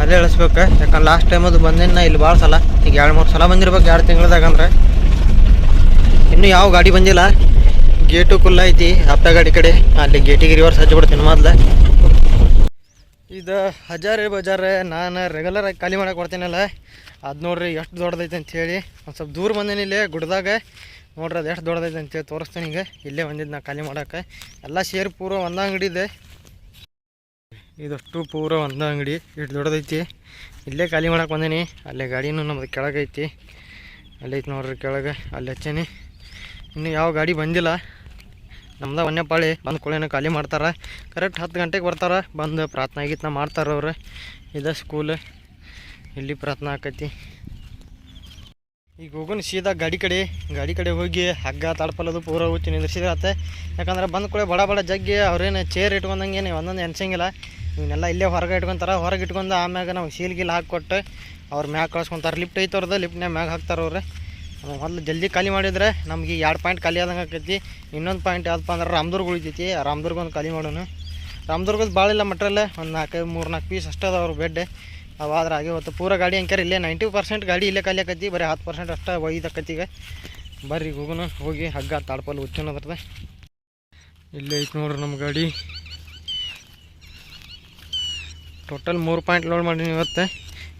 ಅಲ್ಲೇ ಇಳಿಸ್ಬೇಕು. ಯಾಕಂದ್ರೆ ಲಾಸ್ಟ್ ಟೈಮ್ ಅದು ಬಂದಿನ ಇಲ್ಲಿ ಭಾಳ ಸಲ. ಈಗ ಎರಡು ಮೂರು ಸಲ ಬಂದಿರ್ಬೇಕು, ಎರಡು ತಿಂಗಳದಾಗ ಅಂದ್ರೆ. ಇನ್ನೂ ಯಾವ ಗಾಡಿ ಬಂದಿಲ್ಲ. ಗೇಟು ಕುಲ್ಲ ಐತಿ. ಅಪ್ಪ ಗಾಡಿ ಕಡೆ. ಅಲ್ಲಿ ಗೇಟಿಗೆ ರಿವರ್ಸ್ ಹಚ್ಚಿಬಿಡ್ತೀನಿ ಮೊದ್ಲು. ಇದು ಹಜಾರೆ ಬಜಾರೆ ನಾನು ರೆಗ್ಯುಲರ್ ಆಗಿ ಖಾಲಿ ಮಾಡಕ್ಕೆ ಕೊಡ್ತೀನಲ್ಲ ಅದು ನೋಡ್ರಿ ಎಷ್ಟು ದೊಡ್ಡದೈತೆ ಅಂತ ಹೇಳಿ. ಒಂದು ಸ್ವಲ್ಪ ದೂರ ಬಂದೇನಿ ಇಲ್ಲೇ ಗುಡ್ದಾಗ. ನೋಡ್ರಿ ಅದು ಎಷ್ಟು ದೊಡ್ಡದೈತೆ ಅಂತೇಳಿ ತೋರಿಸ್ತೀನಿ ಹಿಂಗೆ ಇಲ್ಲೇ ಬಂದಿದ್ದು ನಾ ಖಾಲಿ ಮಾಡೋಕೆ. ಎಲ್ಲ ಸೇರಿ ಪೂರ ಒಂದು ಅಂಗಡಿ ಇದೆ. ಇದಷ್ಟು ಪೂರ ಒಂದೇ ಅಂಗಡಿ. ಇಷ್ಟು ದೊಡ್ಡದೈತಿ. ಇಲ್ಲೇ ಖಾಲಿ ಮಾಡಕ್ಕೆ ಬಂದೇನಿ. ಅಲ್ಲೇ ಗಾಡಿನೂ ನಮ್ಮದು ಕೆಳಗೈತಿ. ಅಲ್ಲೈತಿ ನೋಡ್ರಿ ಕೆಳಗೆ. ಅಲ್ಲಿ ಹಚ್ಚೇನಿ. ಇನ್ನು ಯಾವ ಗಾಡಿ ಬಂದಿಲ್ಲ. ನಮ್ದು ಒಂದೇ ಪಾಳಿ ಬಂದು ಕೂಡೇನ ಖಾಲಿ ಮಾಡ್ತಾರೆ. ಕರೆಕ್ಟ್ ಹತ್ತು ಗಂಟೆಗೆ ಬರ್ತಾರೆ. ಬಂದು ಪ್ರಾರ್ಥನಾ ಗೀತನ ಮಾಡ್ತಾರೆ ಅವ್ರು. ಇದು ಸ್ಕೂಲ್ ಇಲ್ಲಿ ಪ್ರಾರ್ಥನಾ ಆಕೈತಿ. ಈಗ ಹೋಗೋಣ ಸೀದಾ ಗಾಡಿ ಕಡೆ. ಗಾಡಿ ಕಡೆ ಹೋಗಿ ಹಗ್ಗ ತಡ್ಪಲ್ಲದು ಪೂರ ಹುಚ್ಚಿ ನಿಂದ್ರಿಸಿದ್ರತ್ತೆ ಯಾಕಂದ್ರೆ ಬಂದ ಕೂಡ ಬಡ ಬಡ ಜಗ್ಗಿ ಅವ್ರೇನು ಚೇರ್ ಇಟ್ಕೊಂಡಂಗೆ ಒಂದೊಂದು ಎನ್ಸಂಗಿಲ್ಲ ಇವನ್ನೆಲ್ಲ ಇಲ್ಲೇ ಹೊರಗೆ ಇಟ್ಕೊಂತಾರೆ. ಹೊರಗೆ ಇಟ್ಕೊಂಡು ಆಮ್ಯಾಗ ನಾವು ಸೀಲ್ ಗೀಲ್ ಹಾಕ್ಕೊಟ್ಟು ಅವ್ರ ಮ್ಯಾಗ ಕಳ್ಸ್ಕೊಂತಾರೆ. ಲಿಫ್ಟ್ ಐತೆ ಅವ್ರದ್ದು ಲಿಫ್ಟ್ನ್ಯಾಗ ಮ್ಯಾಗ ಹಾಕ್ತಾರೆ ಅವ್ರು. ಮೊದಲು ಜಲ್ದಿ ಖಾಲಿ ಮಾಡಿದ್ರೆ ನಮ್ಗೆ ಎರಡು ಪಾಯಿಂಟ್ ಖಾಲಿ ಆದಂಗೆ ಆಕೈತಿ. ಇನ್ನೊಂದು ಪಾಯಿಂಟ್ ಯಾವುದಪ್ಪ ಅಂದ್ರೆ ರಾಮದುರ್ಗ ಉಳಿತೈತಿ. ರಾಮದುರ್ಗ ಒಂದು ಖಾಲಿ ಮಾಡೋಣ. ರಾಮದುರ್ಗದ ಭಾಳ ಇಲ್ಲ ಮಟ್ರಲ್ಲ ಒಂದು ನಾಲ್ಕೈದು, ಮೂರು ನಾಲ್ಕು ಪೀಸ್ ಅಷ್ಟೇ ಅದಾವ್ರು ಬೆಡ್ ಅವಾದ್ರೆ ಆಗಿ ಇವತ್ತು ಪೂರ ಗಾಡಿ ಅಂಕ್ಯಾರ ಇಲ್ಲೇ. ನೈಂಟಿ ಪರ್ಸೆಂಟ್ ಗಾಡಿ ಇಲ್ಲೇ ಖಾಲಿ ಆಕೈತಿ. ಬರೀ ಹತ್ತು ಪರ್ಸೆಂಟ್ ಅಷ್ಟೇ ಒಯ್ದಾಕೈತಿ ಈಗ. ಬರ್ರಿ ಹೋಗೋಣ. ಹೋಗಿ ಹಗ್ಗ ತಾಡ್ಪಲ್ಲಿ ಹುಚ್ಚನದ್ರದ ಇಲ್ಲೇ ಐತಿ ನೋಡ್ರಿ ನಮ್ಮ ಗಾಡಿ. ಟೋಟಲ್ ಮೂರು ಪಾಯಿಂಟ್ ಲೋಡ್ ಮಾಡೀನಿ ಇವತ್ತು.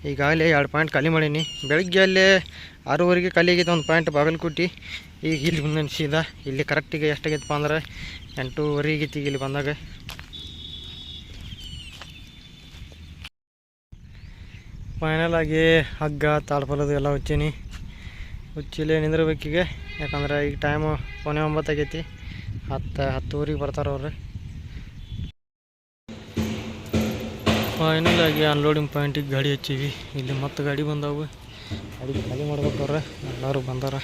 ಈಗಾಗಲೇ ಎರಡು ಪಾಯಿಂಟ್ ಖಾಲಿ ಮಾಡೀನಿ. ಬೆಳಗ್ಗೆ ಅಲ್ಲೇ ಆರೂವರೆಗೆ ಖಾಲಿ ಆಗೈತೆ ಒಂದು ಪಾಯಿಂಟ್ ಬಾಗಲಕೋಟಿ. ಈಗ ಇಲ್ಲಿ ಬಂದು ಸೀದಾ ಇಲ್ಲಿ ಕರೆಕ್ಟಿಗೆ ಎಷ್ಟಾಗೈತಪ್ಪ ಅಂದ್ರೆ ಎಂಟೂವರೆಗೆ ಇತ್ತು ಇಲ್ಲಿ ಬಂದಾಗ. ಫೈನಲ್ ಆಗಿ ಹಗ್ಗ ತಾಳ್ಪಲದು ಎಲ್ಲ ಹುಚ್ಚೀನಿ. ಹುಚ್ಚಿಲೇ ನಿಂದಿರ್ಬೇಕೀಗ ಯಾಕಂದ್ರೆ ಈಗ ಟೈಮು ಕೊನೆ ಒಂಬತ್ತು ಆಗೈತಿ. ಹತ್ತು, ಹತ್ತುವರೆಗೆ ಬರ್ತಾರೆ ಅವ್ರು. ಫೈನಲ್ ಆಗಿ ಅನ್ಲೋಡಿಂಗ್ ಪಾಯಿಂಟಿಗೆ ಗಾಡಿ ಹಚ್ಚೀವಿ. ಇಲ್ಲಿ ಮತ್ತೆ ಗಾಡಿ ಬಂದವು. ಗಾಡಿ ಖಾಲಿ ಮಾಡ್ಬೇಕು ಅವ್ರೆ ಎಲ್ಲರೂ ಬಂದಾರ.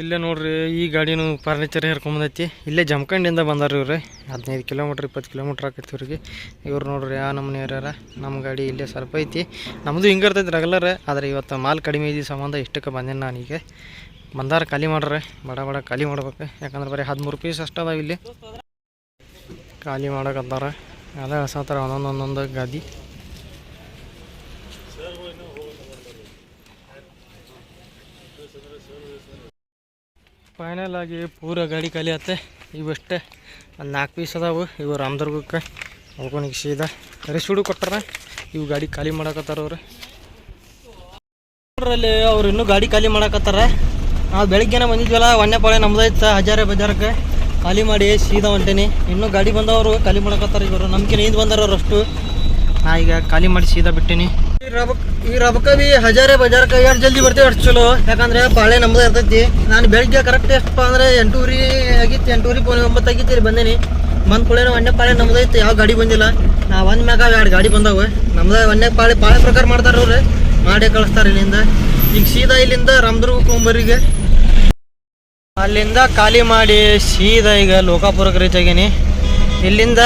ಇಲ್ಲೇ ನೋಡ್ರಿ, ಈ ಗಾಡಿನೂ ಫರ್ನಿಚರ್ ಹೇರ್ಕೊಂಬಂದೈತಿ ಇಲ್ಲೇ ಜಮಖಂಡಿಯಿಂದ ಬಂದಾರ ಇವ್ರೆ. ಹದಿನೈದು ಕಿಲೋಮೀಟ್ರ್ ಇಪ್ಪತ್ತು ಕಿಲೋಮೀಟ್ರ್ ಆಕೈತಿ ಇವ್ರಿಗೆ. ಇವ್ರು ನೋಡ್ರಿ ಯಾವ ನಮ್ಮನೆ ಯಾರ್ಯಾರ? ನಮ್ಮ ಗಾಡಿ ಇಲ್ಲೇ ಸ್ವಲ್ಪ ಐತಿ. ನಮ್ಮದು ಹಿಂಗೆ ಇರ್ತೈತಿ ರೆಗ್ಯುಲರ್ ಆದರೆ ಇವತ್ತು ಮಾಲ್ ಕಡಿಮೆ ಇದ್ದ ಸಂಬಂಧ, ಇಷ್ಟಕ್ಕೆ ಬಂದೇನೆ ನಾನೀಗ ಬಂದಾರ ಖಾಲಿ ಮಾಡ್ರೆ. ಬಡ ಬಡ ಖಾಲಿ ಮಾಡ್ಬೇಕು. ಯಾಕಂದ್ರೆ ಬರೀ ಹದಿಮೂರು ಪೀಸ್ ಅದಾವ ಇಲ್ಲಿ. ಖಾಲಿ ಮಾಡಕತ್ತಾರ ಅದ ಹಸತ್ತಾರ ಒಂದೊಂದು ಒಂದೊಂದು ಗಾದಿ. ಫೈನಲ್ ಆಗಿ ಪೂರ ಗಾಡಿ ಖಾಲಿ ಆತೆ ಇವಷ್ಟೇ ಒಂದು ನಾಲ್ಕು ಪೀಸ್ ಅದಾವು. ಇವು ರಾಮದುರ್ಗಕ್ಕೆ ಹೋಗೋನಿಗೆ ಸೀದಾ. ರೆಸಿಡು ಕೊಟ್ಟಾರ ಇವು ಗಾಡಿ ಖಾಲಿ ಮಾಡಕತ್ತಾರ ಅವ್ರು. ನೋಡ್ರಲ್ಲಿ ಅವ್ರು ಇನ್ನೂ ಗಾಡಿ ಖಾಲಿ ಮಾಡಕತ್ತಾರ. ನಾವು ಬೆಳಿಗ್ಗೆನೇ ಬಂದಿದ್ವಲ್ಲ ಪಾಳೆ ನಮ್ದೈತೆ, ಹಜಾರೆ ಬಜಾರಕ್ಕೆ. ಖಾಲಿ ಮಾಡಿ ಸೀದಾ ಹೊಂಟೇನಿ. ಇನ್ನೂ ಗಾಡಿ ಬಂದವರು ಖಾಲಿ ಮಾಡಕತ್ತಾರ ಇವರು. ನಮ್ಗೆ ನೀಂದು ಬಂದಾರ ಅಷ್ಟು. ನಾ ಈಗ ಖಾಲಿ ಮಾಡಿ ಸೀದಾ ಬಿಟ್ಟೇನಿ. ಈ ರಬಕ್ ಈ ರಬಕ ಬಿ ಹಜಾರೆ ಬಜಾರ್ ಎಷ್ಟು ಜಲ್ದಿ ಬರ್ತೇವೆ ಅಷ್ಟು ಚಲೋ. ಯಾಕಂದ್ರೆ ಬಾಳೆ ನಮ್ದು ಇರ್ತೈತಿ. ನಾನು ಬೆಳಿಗ್ಗೆ ಕರೆಕ್ಟ್ ಎಷ್ಟಪ್ಪ ಅಂದ್ರೆ ಎಂಟೂರಿ ಆಗಿತ್ತು, ಎಂಟೂರಿ ಪೋನೆ ಒಂಬತ್ತು ಆಗಿತ್ತು ರೀ ಬಂದೇನಿ. ಬಂದ ಕೂಡ ಒಂದೇ ಪಾಳೆ ನಮ್ದು ಐತೆ ಯಾವ ಗಾಡಿ ಬಂದಿಲ್ಲ. ನಾ ಒಂದ್ ಮ್ಯಾಗ ಎರಡು ಗಾಡಿ ಬಂದಾವೆ. ನಮ್ದು ಒಂದೇ ಪಾಳೆ ಪಾಳೆ ಪ್ರಕಾರ ಮಾಡ್ತಾರ ಅವ್ರೆ. ಮಾಡೇ ಕಳಿಸ್ತಾರೆ ಇಲ್ಲಿಂದ. ಈಗ ಸೀದಾ ಇಲ್ಲಿಂದ ರಾಮದುರ್ಗಕ್ಕೆ ಹೋಗ್ಬರಿಗೆ ಅಲ್ಲಿಂದ ಖಾಲಿ ಮಾಡಿ ಸೀದಾ ಈಗ ಲೋಕಾಪುರಕ್ಕೆ ರೀಚ್ ಆಗೀನಿ. ಇಲ್ಲಿಂದ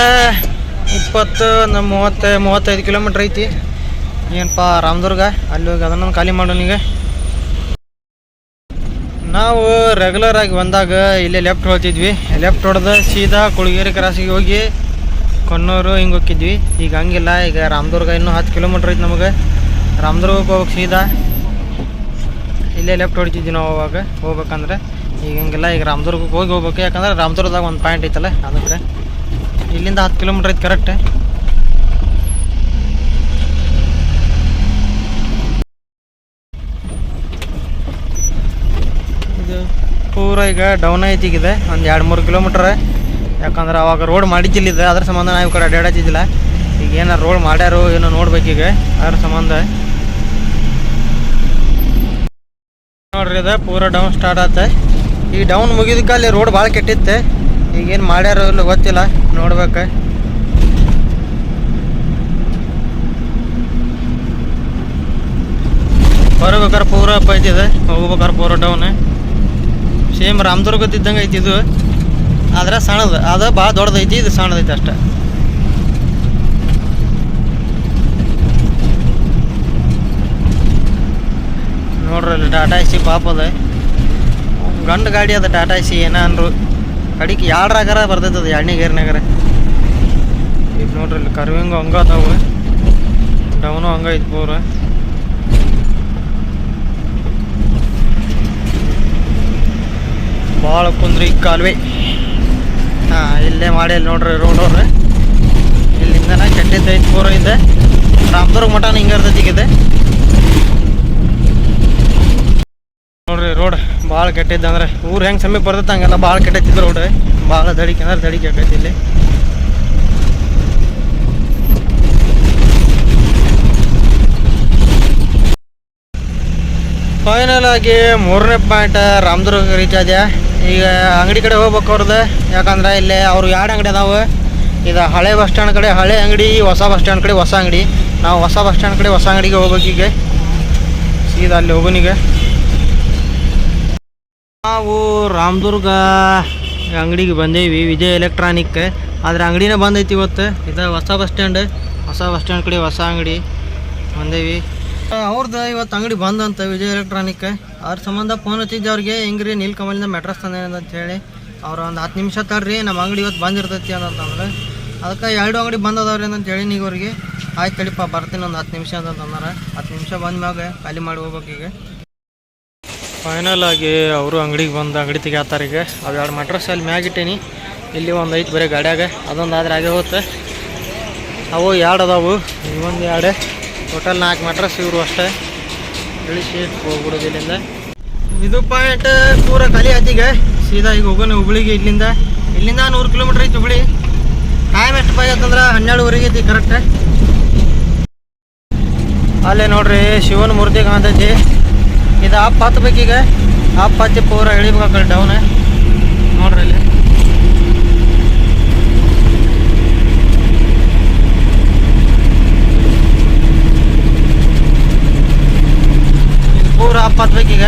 ಇಪ್ಪತ್ತು ನಮ್ಮ ಮೂವತ್ತು, ಮೂವತ್ತೈದು ಕಿಲೋಮೀಟ್ರ್ ಐತಿ. ಏನಪ್ಪ ರಾಮದುರ್ಗ? ಅಲ್ಲಿ ಹೋಗಿ ಅದನ್ನು ಖಾಲಿ ಮಾಡೋನಿಗೆ ನಾವು ರೆಗ್ಯುಲರ್ ಆಗಿ ಬಂದಾಗ ಇಲ್ಲೇ ಲೆಫ್ಟ್ ಹೋಗ್ತಿದ್ವಿ ಲೆಫ್ಟ್ ಹೊಡೆದು ಸೀದಾ ಕುಳಗೇರಿ ಕ್ರಾಸಿಗೆ ಹೋಗಿ ಕೊನ್ನೂರು ಹಿಂಗೆ ಹೋಗಿದ್ವಿ ಈಗ ಹಂಗಿಲ್ಲ, ಈಗ ರಾಮದುರ್ಗ ಇನ್ನೂ ಹತ್ತು ಕಿಲೋಮೀಟ್ರ್ ಐತಿ ನಮಗೆ. ರಾಮದುರ್ಗಕ್ಕೆ ಹೋಗ್ಬೇಕು ಸೀದಾ. ಇಲ್ಲೇ ಲೆಫ್ಟ್ ಹೊಡಿತಿದ್ವಿ ನಾವು ಅವಾಗ. ಹೋಗ್ಬೇಕಂದ್ರೆ. ಈಗ ಹಂಗಿಲ್ಲ ಈಗ ರಾಮದುರ್ಗಕ್ಕೆ ಹೋಗಿ ಹೋಗ್ಬೇಕು. ಯಾಕಂದ್ರೆ ರಾಮದುರ್ಗದಾಗ ಒಂದು ಪಾಯಿಂಟ್ ಐತಲ್ಲ ಅದಕ್ಕೆ. ಇಲ್ಲಿಂದ ಹತ್ತು ಕಿಲೋಮೀಟ್ರ್ ಐತೆ ಕರೆಕ್ಟ್ ಇದು ಪೂರ ಈಗ ಡೌನ್ ಐತಿ ಈಗ ಇದೆ. ಒಂದು ಎರಡು ಮೂರು ಕಿಲೋಮೀಟ್ರ್ ಯಾಕಂದ್ರೆ ಅವಾಗ ರೋಡ್ ಮಾಡಿದ್ದಿಲ್ಲಿದೆ ಅದ್ರ ಸಂಬಂಧ ನಾವು ಈ ಕಡೆ ಅಡ್ಡಾಡತ್ತಿದ್ದಿಲ್ಲ ಈಗ ಏನಾರು ರೋಡ್ ಮಾಡ್ಯಾರೋ ಏನೋ ನೋಡ್ಬೇಕೀಗ ಅದ್ರ ಸಂಬಂಧ. ನೋಡ್ರಿ ಇದು ಪೂರ ಡೌನ್ ಸ್ಟಾರ್ಟ್ ಆತ. ಈ ಡೌನ್ ಮುಗಿದಕ್ಕೆ ಅಲ್ಲಿ ರೋಡ್ ಭಾಳ ಕೆಟ್ಟಿತ್ತೆ. ಈಗೇನು ಮಾಡ್ಯಾರೋ ಇಲ್ಲ ಗೊತ್ತಿಲ್ಲ, ನೋಡ್ಬೇಕು. ಬರ್ಬೇಕಾರೆ ಪೂರ ಐತಿದೆ ಹೋಗ್ಬೇಕಾರೆ ಪೂರ ಡೌನ್ ಸೇಮ್ ರಾಮದುರ್ಗದಿದ್ದಂಗೆ ಐತಿ ಇದು. ಆದ್ರೆ ಸಣ್ಣದು, ಅದು ಭಾಳ ದೊಡ್ಡದೈತಿ ಇದು ಸಣ್ಣದೈತಿ ಅಷ್ಟೆ. ನೋಡ್ರಿ ಅಲ್ಲಿ ಟಾಟಾ ಎಸಿ ಪಾಪ ಅದ. ಗಂಡು ಗಾಡಿ ಅದ, ಟಾಟಾ ಸಿ ಏನ ಅನ್ರು ಕಡಿಗೆ ಎರಡ್ರಾಗಾರ ಬರ್ತೈತದ ಎರಡನೇ ಗೇರ್ನಾಗಾರ ಈಗ ನೋಡ್ರಿ ಇಲ್ಲಿ ಕರ್ವಿಂಗು ಹಂಗ ಅದಾವು. ಡೌನು ಹಂಗ ಪೂರ. ಭಾಳ ಕುಂದ್ರಿ ಕಾಲುವೆ. ಹಾಂ, ಇಲ್ಲೇ ಮಾಡಿ ಅಲ್ಲಿ ನೋಡ್ರಿ, ರೋಡ್ ಅವ್ರೆ ಇಲ್ಲಿಂದನ ಕೆಟ್ಟಿದ್ದ ಐತಿ ಪೂರ ಇದೆ. ರಾಮದುರ್ಗ ಮಠನ ಹಿಂಗೆ ಇರ್ತೈತಿ ಈಗ ಇದೆ ನೋಡ್ರಿ ರೋಡ್ ಭಾಳ ಕೆಟ್ಟಿದ್ದ ಅಂದ್ರೆ ಊರು ಹೆಂಗೆ ಸಮೀಪ ಬರ್ತೈತೆ ಹಂಗೆಲ್ಲ ಭಾಳ ಕೆಟ್ಟೈತಿದ್ದು ರೋಡ್. ಭಾಳ ದಡಿಕೆ ಅಂದ್ರೆ ದಡಿಕೆ ಕೆಟ್ಟೈತಿ ಇಲ್ಲಿ. ಫೈನಲ್ ಆಗಿ ಮೂರನೇ ಪಾಯಿಂಟ್ ರಾಮದುರ್ಗ ರೀಚ್ ಆದ್ಯಾ. ಈಗ ಅಂಗಡಿ ಕಡೆ ಹೋಗ್ಬೇಕು ಅವ್ರದ್ದು ಯಾಕಂದ್ರೆ ಇಲ್ಲಿ ಅವ್ರು ಎರಡು ಅಂಗಡಿ ಅದಾವೆ. ಇದು ಹಳೆ ಬಸ್ ಸ್ಟ್ಯಾಂಡ್ ಕಡೆ ಹಳೆ ಅಂಗಡಿ, ಹೊಸ ಬಸ್ ಸ್ಟ್ಯಾಂಡ್ ಕಡೆ ಹೊಸ ಅಂಗಡಿ. ನಾವು ಹೊಸ ಬಸ್ ಸ್ಟ್ಯಾಂಡ್ ಕಡೆ ಹೊಸ ಅಂಗಡಿಗೆ ಹೋಗ್ಬೇಕು ಈಗ. ಸೀದಾ ಅಲ್ಲಿ ಹೋಗೋನಿಗೆ ನಾವು ರಾಮದುರ್ಗ ಅಂಗಡಿಗೆ ಬಂದೇವಿ ವಿಜಯ್ ಎಲೆಕ್ಟ್ರಾನಿಕ್. ಆದ್ರೆ ಅಂಗಡಿನೇ ಬಂದೈತಿ ಇವತ್ತು. ಇದು ಹೊಸ ಬಸ್ ಸ್ಟ್ಯಾಂಡ್. ಹೊಸ ಬಸ್ ಸ್ಟ್ಯಾಂಡ್ ಕಡೆ ಹೊಸ ಅಂಗಡಿ ಬಂದೇವಿ. ಅವ್ರದ್ದು ಇವತ್ತು ಅಂಗಡಿ ಬಂದಂತ ವಿಜಯ್ ಎಲೆಕ್ಟ್ರಾನಿಕ್. ಅವ್ರ ಸಂಬಂಧ ಫೋನ್ ಹಚ್ಚಿದ್ದೆ ಅವ್ರಿಗೆ ಹಿಂಗ್ರಿ ನೀಲ್ಕಮಲಿಂದ ಮೆಟ್ರಸ್ ತಂದೇನೆ ಅಂತ ಹೇಳಿ. ಅವ್ರು ಒಂದು ಹತ್ತು ನಿಮಿಷ ತಡ್ರಿ ನಮ್ಮ ಅಂಗಡಿ ಇವತ್ತು ಬಂದಿರ್ತೈತಿ ಅಂತಂದ್ರೆ ಅದಕ್ಕೆ ಎರಡು ಅಂಗಡಿ ಬಂದದವ್ರಿ ಅಂತ ಹೇಳಿ ನೀವು ಅವ್ರಿಗೆ, ಆಯ್ತು ತಡಿಪ್ಪ ಬರ್ತೀನಿ ಒಂದು ಹತ್ತು ನಿಮಿಷ ಅಂತಂದ್ರೆ ಹತ್ತು ನಿಮಿಷ ಬಂದ ಮ್ಯಾಗ ಖಾಲಿ ಮಾಡಿ ಹೋಗ್ಬೇಕು ಈಗ. ಫೈನಲ್ ಆಗಿ ಅವರು ಅಂಗಡಿಗೆ ಬಂದು ಅಂಗಡಿ ತೆಗಿಯತ್ತಾರೆ ಈಗ. ಅವು ಎರಡು ಮಟ್ರಸ್ ಅಲ್ಲಿ ಮ್ಯಾಗ ಇಟ್ಟೀನಿ. ಇಲ್ಲಿ ಒಂದು ಐತೆ ಬರೀ ಗಾಡ್ಯಾಗ. ಅದೊಂದು ಆದ್ರೆ ಆಗೇ ಹೋಗುತ್ತೆ. ಅವು ಎರಡು ಅದಾವು. ಇವೊಂದು ಎರಡು. ಟೋಟಲ್ ನಾಲ್ಕು ಮೆಟ್ರಸ್ ಇವರು ಅಷ್ಟೇ. ಇಳಿಸಿ ಹೋಗ್ಬಿಡೋದು ಇಲ್ಲಿಂದ. ಇದು ಪಾಯಿಂಟ್ ಪೂರ ಖಾಲಿ ಆಯ್ತು ಈಗ. ಸೀದಾ ಈಗ ಹೋಗೋಣ ಹುಬ್ಳಿಗೆ ಇಲ್ಲಿಂದ. ಇಲ್ಲಿಂದ ನೂರು ಕಿಲೋಮೀಟ್ರ್ ಐತಿ ಹುಬ್ಳಿ. ಟೈಮ್ ಎಷ್ಟು ಬಾಯ್ ಅಂತಂದ್ರೆ ಹನ್ನೆರಡುವರೆಗೆ ಐತಿ ಕರೆಕ್ಟ್ ಅಲ್ಲೇ ನೋಡ್ರಿ ಶಿವನ ಮೂರ್ತಿ ಕಾಣ್ತೈತಿ. ಇದು ಅಪ್ ಹತ್ಬೇಕೀಗ ಅಪ್ ಹತ್ತಿ ಪೂರ ಇಳಿಬೇಕು ಆ ಕಡೆ ಡೌನ್ ನೋಡ್ರಿ ಇಲ್ಲಿ ಇದು ಪೂರ ಅಪ್ ಹತ್ಬೇಕೀಗ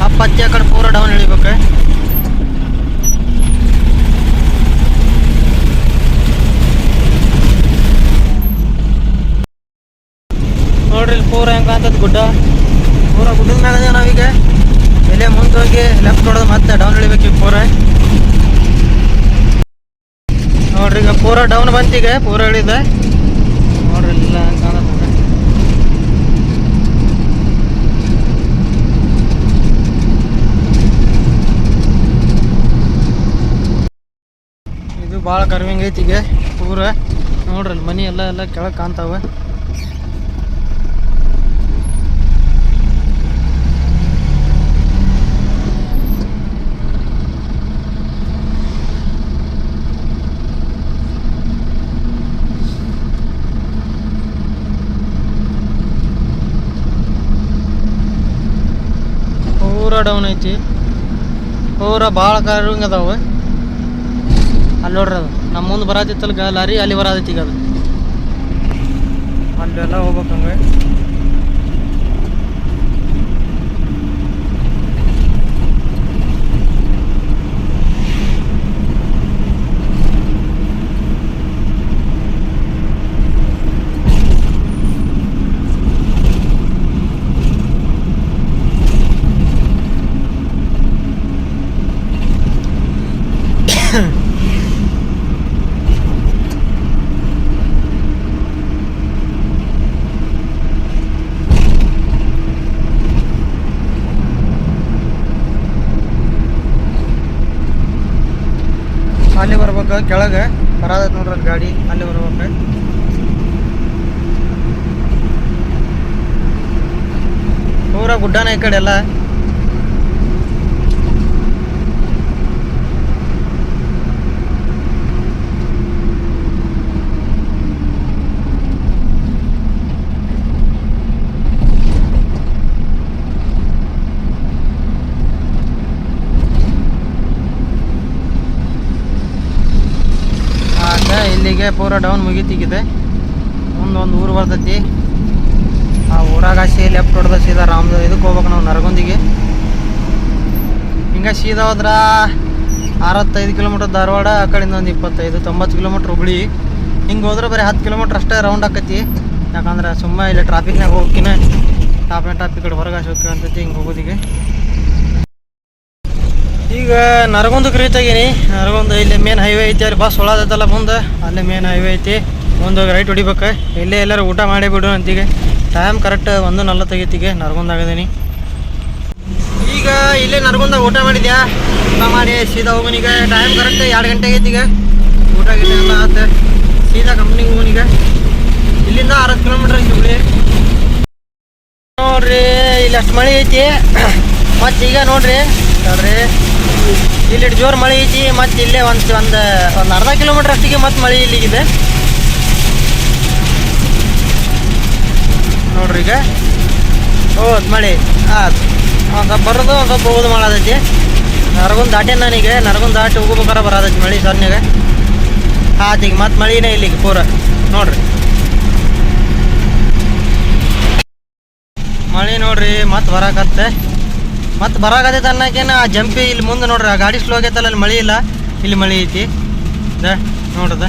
ಅಪ್ ಹತ್ತಿ ಆ ಕಡೆ ಪೂರ ಡೌನ್ ಇಳಿಬೇಕು ನೋಡ್ರಿ ಇಲ್ಲಿ ಪೂರ ಹೆಂಗ ಕಾಣ್ತದ ಗುಡ್ಡ ಪೂರ ಗುಡ್ಡದ ಮ್ಯಾಗ ಅದೇವ್ ನಾವೀಗ ಎಲೆ ಮುಂದೆ ಹೋಗಿ ಮತ್ತೆ ಡೌನ್ ಇಳಿಬೇಕು ಈಗ ಪೂರ. ನೋಡ್ರಿ ಈಗ ಪೂರ ಡೌನ್ ಬಂತೀಗ ಪೂರ ಇಳಿದ. ನೋಡ್ರಿ ಇಲ್ಲ ಇದು ಭಾಳ ಕರ್ವಿಂಗ್ ಐತಿ ಈಗ, ಪೂರ. ನೋಡ್ರಿ ಮನಿ ಎಲ್ಲ ಎಲ್ಲ ಕೆಳಗೆ ಕಾಣ್ತಾವ ಪೂರ ಡೌನ್ ಐತಿ. ಪೂರ ಭಾಳ ಕರ್ವಿಂಗ್ ಅದಾವ. ಅಲ್ಲಿ ನೋಡ್ರಿ ಅದು. ನಮ್ಮ ಮುಂದೆ ಬರತ್ತಿತ್ತಲ್ಲ ಲಾರಿ ಅಲ್ಲಿ ಬರತೈತಿ ಈಗ ಅದು. ಅಲ್ಲೆಲ್ಲ ಹೋಗ್ಬೇಕು ಹಂಗೆ ಅಲ್ಲಿ ಬರ್ಬೇಕು ಕೆಳಗೆ ಬರತೈತಿ ನೋಡ್ರಿ ಗಾಡಿ ಅಲ್ಲಿ ಬರ್ಬೇಕು. ಪೂರ ಗುಡ್ಡನ ಈ ಕಡೆ ಎಲ್ಲ ಆಗ ಇಲ್ಲಿಗೆ ಪೂರ ಡೌನ್ ಮುಗಿತಿಗಿದೆ. ಮುಂದೊಂದು ಊರು ಬರ್ತೈತಿ. ಆ ಊರಾಗ ಲೆಫ್ಟ್ ಹೊಡೆದ ಸೀದಾ ರಾಮದ ಇದಕ್ಕೆ ಹೋಗ್ಬೇಕು ನಾವು ನರಗುಂದಿಗೆ. ಹಿಂಗೆ ಸೀದಾ ಹೋದ್ರ ಅರವತ್ತೈದು ಕಿಲೋಮೀಟ್ರ್ ಧಾರವಾಡ, ಆ ಕಡೆಯಿಂದ ಒಂದು ಇಪ್ಪತ್ತೈದು, ತೊಂಬತ್ತು ಕಿಲೋಮೀಟ್ರ್ ಹುಬ್ಳಿ. ಹಿಂಗೆ ಹೋದ್ರೆ ಬರೀ ಹತ್ತು ಕಿಲೋಮೀಟ್ರ್ ಅಷ್ಟೇ ರೌಂಡ್ ಆಕತಿ. ಯಾಕಂದ್ರೆ ಸುಮ್ಮನೆ ಇಲ್ಲಿ ಟ್ರಾಫಿಕ್ನಾಗ ಹೋಗ್ಕಿನ ಟಾಪ್ ಆ್ಯಂಡ್ ಟಾಪ್ ಕಡೆ ಹೊರಗೆ ಹೋಗ್ತೀವಿ ಅಂತೈತಿ ಹಿಂಗೆ ಹೋಗೋದಿಗೆ. ಈಗ ನರಗೊಂದಕ್ಕೆ ರೀ ಆಗೀನಿ ನರಗುಂದ ಇಲ್ಲಿ ಮೇನ್ ಹೈವೇ ಐತಿ, ಅಲ್ಲಿ ಬಸ್ ಒಳದೈತಲ್ಲ ಮುಂದೆ. ಅಲ್ಲೇ ಮೇನ್ ಹೈವೇ ಐತಿ. ಹೋಗಿ ರೈಟ್ ಹೊಡಿಬೇಕು. ಇಲ್ಲೇ ಎಲ್ಲರೂ ಊಟ ಮಾಡಿಬಿಡು ಅಂತೀಗ. ಟೈಮ್ ಕರೆಕ್ಟ್ ಒಂದು ನಲ್ವತ್ತೈತಿಗೆ ನರಗುಂದ ಆಗದೀನಿ. ಈಗ ಇಲ್ಲೇ ನರಗೊಂದಾಗ ಊಟ ಮಾಡಿದ್ಯಾ? ಊಟ ಮಾಡಿ ಸೀದಾ ಹೋಗೋನೀಗ ಟೈಮ್ ಕರೆಕ್ಟ್ ಎರಡು ಗಂಟೆ ಆಗೈತಿ ಈಗ. ಊಟ ಗಿಟ ಎಲ್ಲ ಆತ. ಸೀದಾ ಕಂಪ್ನಿಗೆ ಹೋಗೋನೀಗ ಇಲ್ಲಿಂದ ಅರವತ್ತು ಕಿಲೋಮೀಟ್ರ್ ಐತಿ ನೋಡ್ರಿ, ಇಲ್ಲಿ ಅಷ್ಟು ಮಳೆ ಐತಿ. ಮತ್ತೆ ಈಗ ನೋಡ್ರಿ. ನೋಡ್ರಿ. ಇಲ್ಲಿ ಜೋರು ಮಳೆ ಐತಿ, ಮತ್ತೆ ಇಲ್ಲೇ ಒಂದು ಒಂದು ಒಂದು ಅರ್ಧ ಕಿಲೋಮೀಟ್ರ್ ಅಷ್ಟಿಗೆ ಮತ್ತೆ ಮಳೆ ಇಲ್ಲಿಗಿದೆ. ನೋಡ್ರಿ ಈಗ. ಹೌದು ಮಳೆ. ಆಯ್ತು ಒಂದು ಸ್ವಲ್ಪ ಬರೋದು, ಒಂದು ಸ್ವಲ್ಪ ಹೋಗೋದು ಮಾಡತೈತಿ ನರಗುಂದ ದಾಟೇನು ನನಗೆ ನರಗುಂದ ದಾಟಿ ಹೋಗ್ಬೇಕಾರ ಬರತೈತಿ ಮಳೆ ಸೊನ್ನೆಗೆ ಆಯ್ತು ಈಗ ಮತ್ತೆ ಮಳೆನೇ ಇಲ್ಲಿಗೆ ಪೂರ. ನೋಡ್ರಿ. ಮಳೆ ನೋಡ್ರಿ, ಮತ್ತೆ ಬರಾಕತ್ತೆ. ಮತ್ತೆ ಬರಾಕತ್ತೈತೆ ಅನ್ನಕೇನ ಆ ಜಂಪಿ ಇಲ್ಲಿ ಮುಂದೆ ನೋಡ್ರಿ, ಆ ಗಾಡಿ ಸ್ಲೋ ಆಗೈತಲ್ಲ ಅಲ್ಲಿ ಮಳಿ ಇಲ್ಲ. ಇಲ್ಲಿ ಮಳಿ ಐತಿ. ನೋಡ್ರದ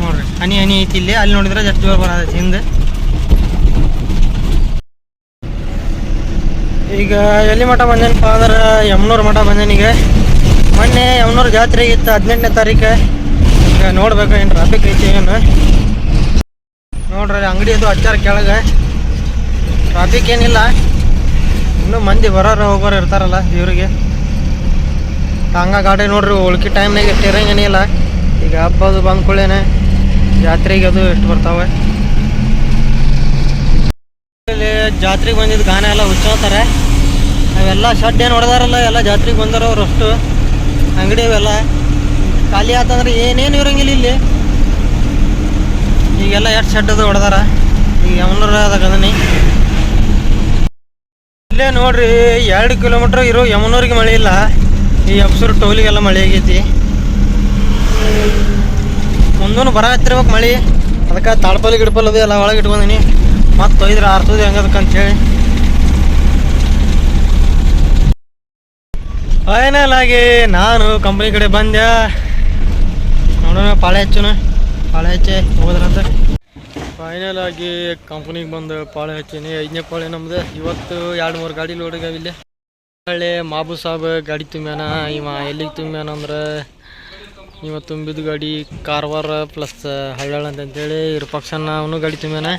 ನೋಡ್ರಿ, ಹನಿ ಹನಿ ಐತಿ ಇಲ್ಲಿ. ಅಲ್ಲಿ ನೋಡಿದ್ರೆ ಜಸ್ಟ್ ಜೋರು ಬರ ಹಿಂದೆ. ಈಗ ಎಲ್ಲಿ ಮಠ ಬಂದೇನಪ್ಪ ಅಂದ್ರೆ, ಯಮ್ನೂರು ಮಠ ಬಂದೇನೀಗ ಮೊನ್ನೆ ಯಮ್ನೂರು ಜಾತ್ರೆ ಇತ್ತು ಹದಿನೆಂಟನೇ ತಾರೀಕು ಈಗ ನೋಡ್ಬೇಕು ಏನು ಟ್ರಾಫಿಕ್ ಐತಿ ಏನು. ನೋಡ್ರಿ, ಅಂಗಡಿ ಅದು ಹಚ್ಚಾರ ಕೆಳಗೆ. ಟ್ರಾಫಿಕ್ ಏನಿಲ್ಲ. ಇನ್ನೂ ಮಂದಿ ಬರೋರು ಹೋಗೋರು ಇರ್ತಾರಲ್ಲ ಇವರಿಗೆ. ಹಂಗ ಗಾಡಿ ನೋಡ್ರಿ, ಉಳ್ಕಿ ಟೈಮ್ನಾಗ ಎಷ್ಟು ಇರಂಗೇನಿಲ್ಲ ಈಗ ಹಬ್ಬ ಅದು ಬಂದ ಕೂಡಲೇನೆ ಜಾತ್ರೆಗೆ ಅದು ಎಷ್ಟು ಬರ್ತಾವೆ. ಇಲ್ಲಿ ಜಾತ್ರೆಗೆ ಬಂದಿದ್ದು ಗಾನ ಎಲ್ಲ ಹುಚ್ಚೋತಾರೆ ಅವೆಲ್ಲ ಶಡ್ ಏನು ಹೊಡೆದಾರಲ್ಲ, ಎಲ್ಲ ಜಾತ್ರೆಗೆ ಬಂದಾರ ಅವ್ರು ಅಷ್ಟು. ಅಂಗಡಿ ಅವೆಲ್ಲ. ಖಾಲಿ ಆತಂದ್ರೆ ಏನೇನು ಇರಂಗಿಲ್ಲ ಇಲ್ಲಿ. ಈಗೆಲ್ಲ ಎಷ್ಟು ಶೆಡ್ ಅದು ಹೊಡೆದಾರ. ಈಗ ಯಮನೂರ ಅದ ಅದನಿ ಇಲ್ಲೇ ನೋಡ್ರಿ, ಎರಡು ಕಿಲೋಮೀಟರ್ ಇರೋ ಯಮನೂರಿಗೆ ಮಳೆ ಇಲ್ಲ. ಈ ಅಪ್ಸೂರು ಟೋಲಿಗೆಲ್ಲ ಮಳೆ ಆಗೈತಿ. ಮುಂದೂ ಬರ ಹತ್ತಿರ್ಬೇಕು ಮಳೆ. ಅದಕ್ಕೆ ತಾಳ್ಪಲ್ಲಿ ಗಿಡಪಲ್ ಅದು, ಎಲ್ಲ ಒಳಗೆ ಇಟ್ಕೊಂಡಿನಿ. ಮತ್ತೆ ಒಯ್ದ್ರೆ ಆರ್ತದೆ ಹೆಂಗದಕ್ಕೆ ಅಂತೇಳಿ. ಫೈನಲ್ ಆಗಿ ನಾನು ಕಂಪ್ನಿ ಕಡೆ ಬಂದೆ. ನೋಡೋಣ, ಪಾಳೆ ಹಚ್ಚುನ ಪಾಳೆ ಹಚ್ಚೆ ಹೋದ್ರಂತ ಫೈನಲ್ ಆಗಿ ಕಂಪ್ನಿಗೆ ಬಂದು ಪಾಳೆ ಹಚ್ಚೀನಿ. ಐದನೇ ಪಾಳೆ ನಮ್ದು. ಇವತ್ತು ಎರಡು ಮೂರು ಗಾಡಿ ಲೋಡ್ ಆಗ್ಯಾವ ಇಲ್ಲಿ ಹೊಳ್ಳಿ ಮಾಬು ಸಾಬ್ ಗಾಡಿ ತುಂಬ್ಯಾನ. ಇವ ಎಲ್ಲಿಗೆ ತುಂಬ್ಯಾನ ಅಂದ್ರೆ ಇವ ತುಂಬಿದ ಗಾಡಿ ಕಾರವಾರ ಪ್ಲಸ್ ಹಳ್ಯಾಳ ಅಂತಂತೇಳಿ ಇರ್ಪಕ್ಷನ ಅವನು ಗಾಡಿ ತುಂಬ್ಯಾನ.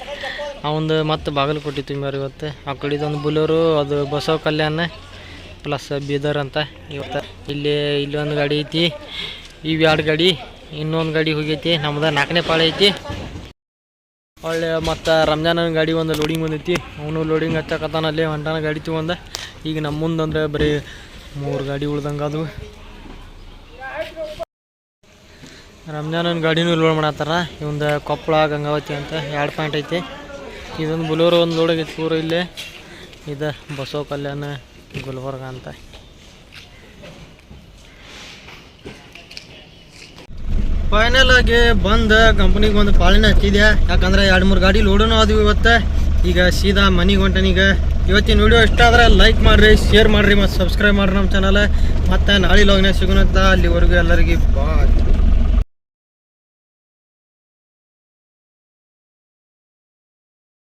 ಅವಂದು ಮತ್ತು ಬಾಗಲಕೋಟೆ ತುಂಬ್ಯಾರ ಇವತ್ತು. ಆ ಕಡೆದೊಂದು ಬುಲೋರು, ಅದು ಬಸವ ಕಲ್ಯಾಣ ಪ್ಲಸ್ ಬೀದರ್ ಅಂತ ಇವತ್ತು. ಇಲ್ಲಿ ಇಲ್ಲಿ ಒಂದು ಗಾಡಿ ಐತಿ. ಇವು ಎರಡು ಗಾಡಿ, ಇನ್ನೊಂದು ಗಾಡಿ ಹೋಗೈತಿ. ನಮ್ದು ನಾಲ್ಕನೇ ಪಾಳೆ ಐತಿ. ಒಳ್ಳೆ ಮತ್ತು ರಂಜಾನನ ಗಾಡಿ ಒಂದು ಲೋಡಿಂಗ್ ಬಂದೈತಿ. ಅವನು ಲೋಡಿಂಗ್ ಹಚ್ಚಕತ್ತಾನ ಅಲ್ಲೇ ಹೊಂಟಾನ ಗಾಡಿ ತೊಗೊಂಡ. ಈಗ ನಮ್ಮ ಮುಂದೆ ಅಂದ್ರೆ ಬರೀ ಮೂರು ಗಾಡಿ ಉಳ್ದಂಗೆ ಅದು ರಂಜಾನನ ಗಾಡಿನೂ ಲೋಡ್ ಮಾಡತ್ತಾರ. ಇವಂದು ಕೊಪ್ಪಳ, ಗಂಗಾವತಿ ಅಂತ ಎರಡು ಪಾಯಿಂಟ್ ಐತಿ. ಇದೊಂದು ಬುಲೋರು ಒಂದು ಲೋಡ್ ಆಗೈತಿ ಪೂರ ಇಲ್ಲೇ. ಇದು ಬಸವ ಕಲ್ಯಾಣ ಗುಲ್ಬರ್ಗ ಅಂತ. ಫೈನಲ್ ಆಗಿ ಬಂದ ಕಂಪ್ನಿಗೆ ಒಂದು ಪಾಳಿನ ಹಚ್ಚಿದೆ ಯಾಕಂದ್ರೆ ಎರಡು ಮೂರು ಗಾಡಿ ಲೋಡನು ಆದ್ವಿ ಇವತ್ತು. ಈಗ ಸೀದಾ ಮನೆಗೆ ಹೊಂಟನೀಗ ಇವತ್ತಿನ ವಿಡಿಯೋ ಇಷ್ಟ ಆದ್ರೆ ಲೈಕ್ ಮಾಡಿರಿ ಶೇರ್ ಮಾಡಿರಿ ಮತ್ತು ಸಬ್ಸ್ಕ್ರೈಬ್ ಮಾಡಿರಿ ನಮ್ಮ ಚಾನಲ್ ಮತ್ತು ನಾಳೆ ಲಗ್ನ ಸಿಗುನತ್ತ ಅಲ್ಲಿವರೆಗೂ ಎಲ್ಲರಿಗೂ ಬಾಯ್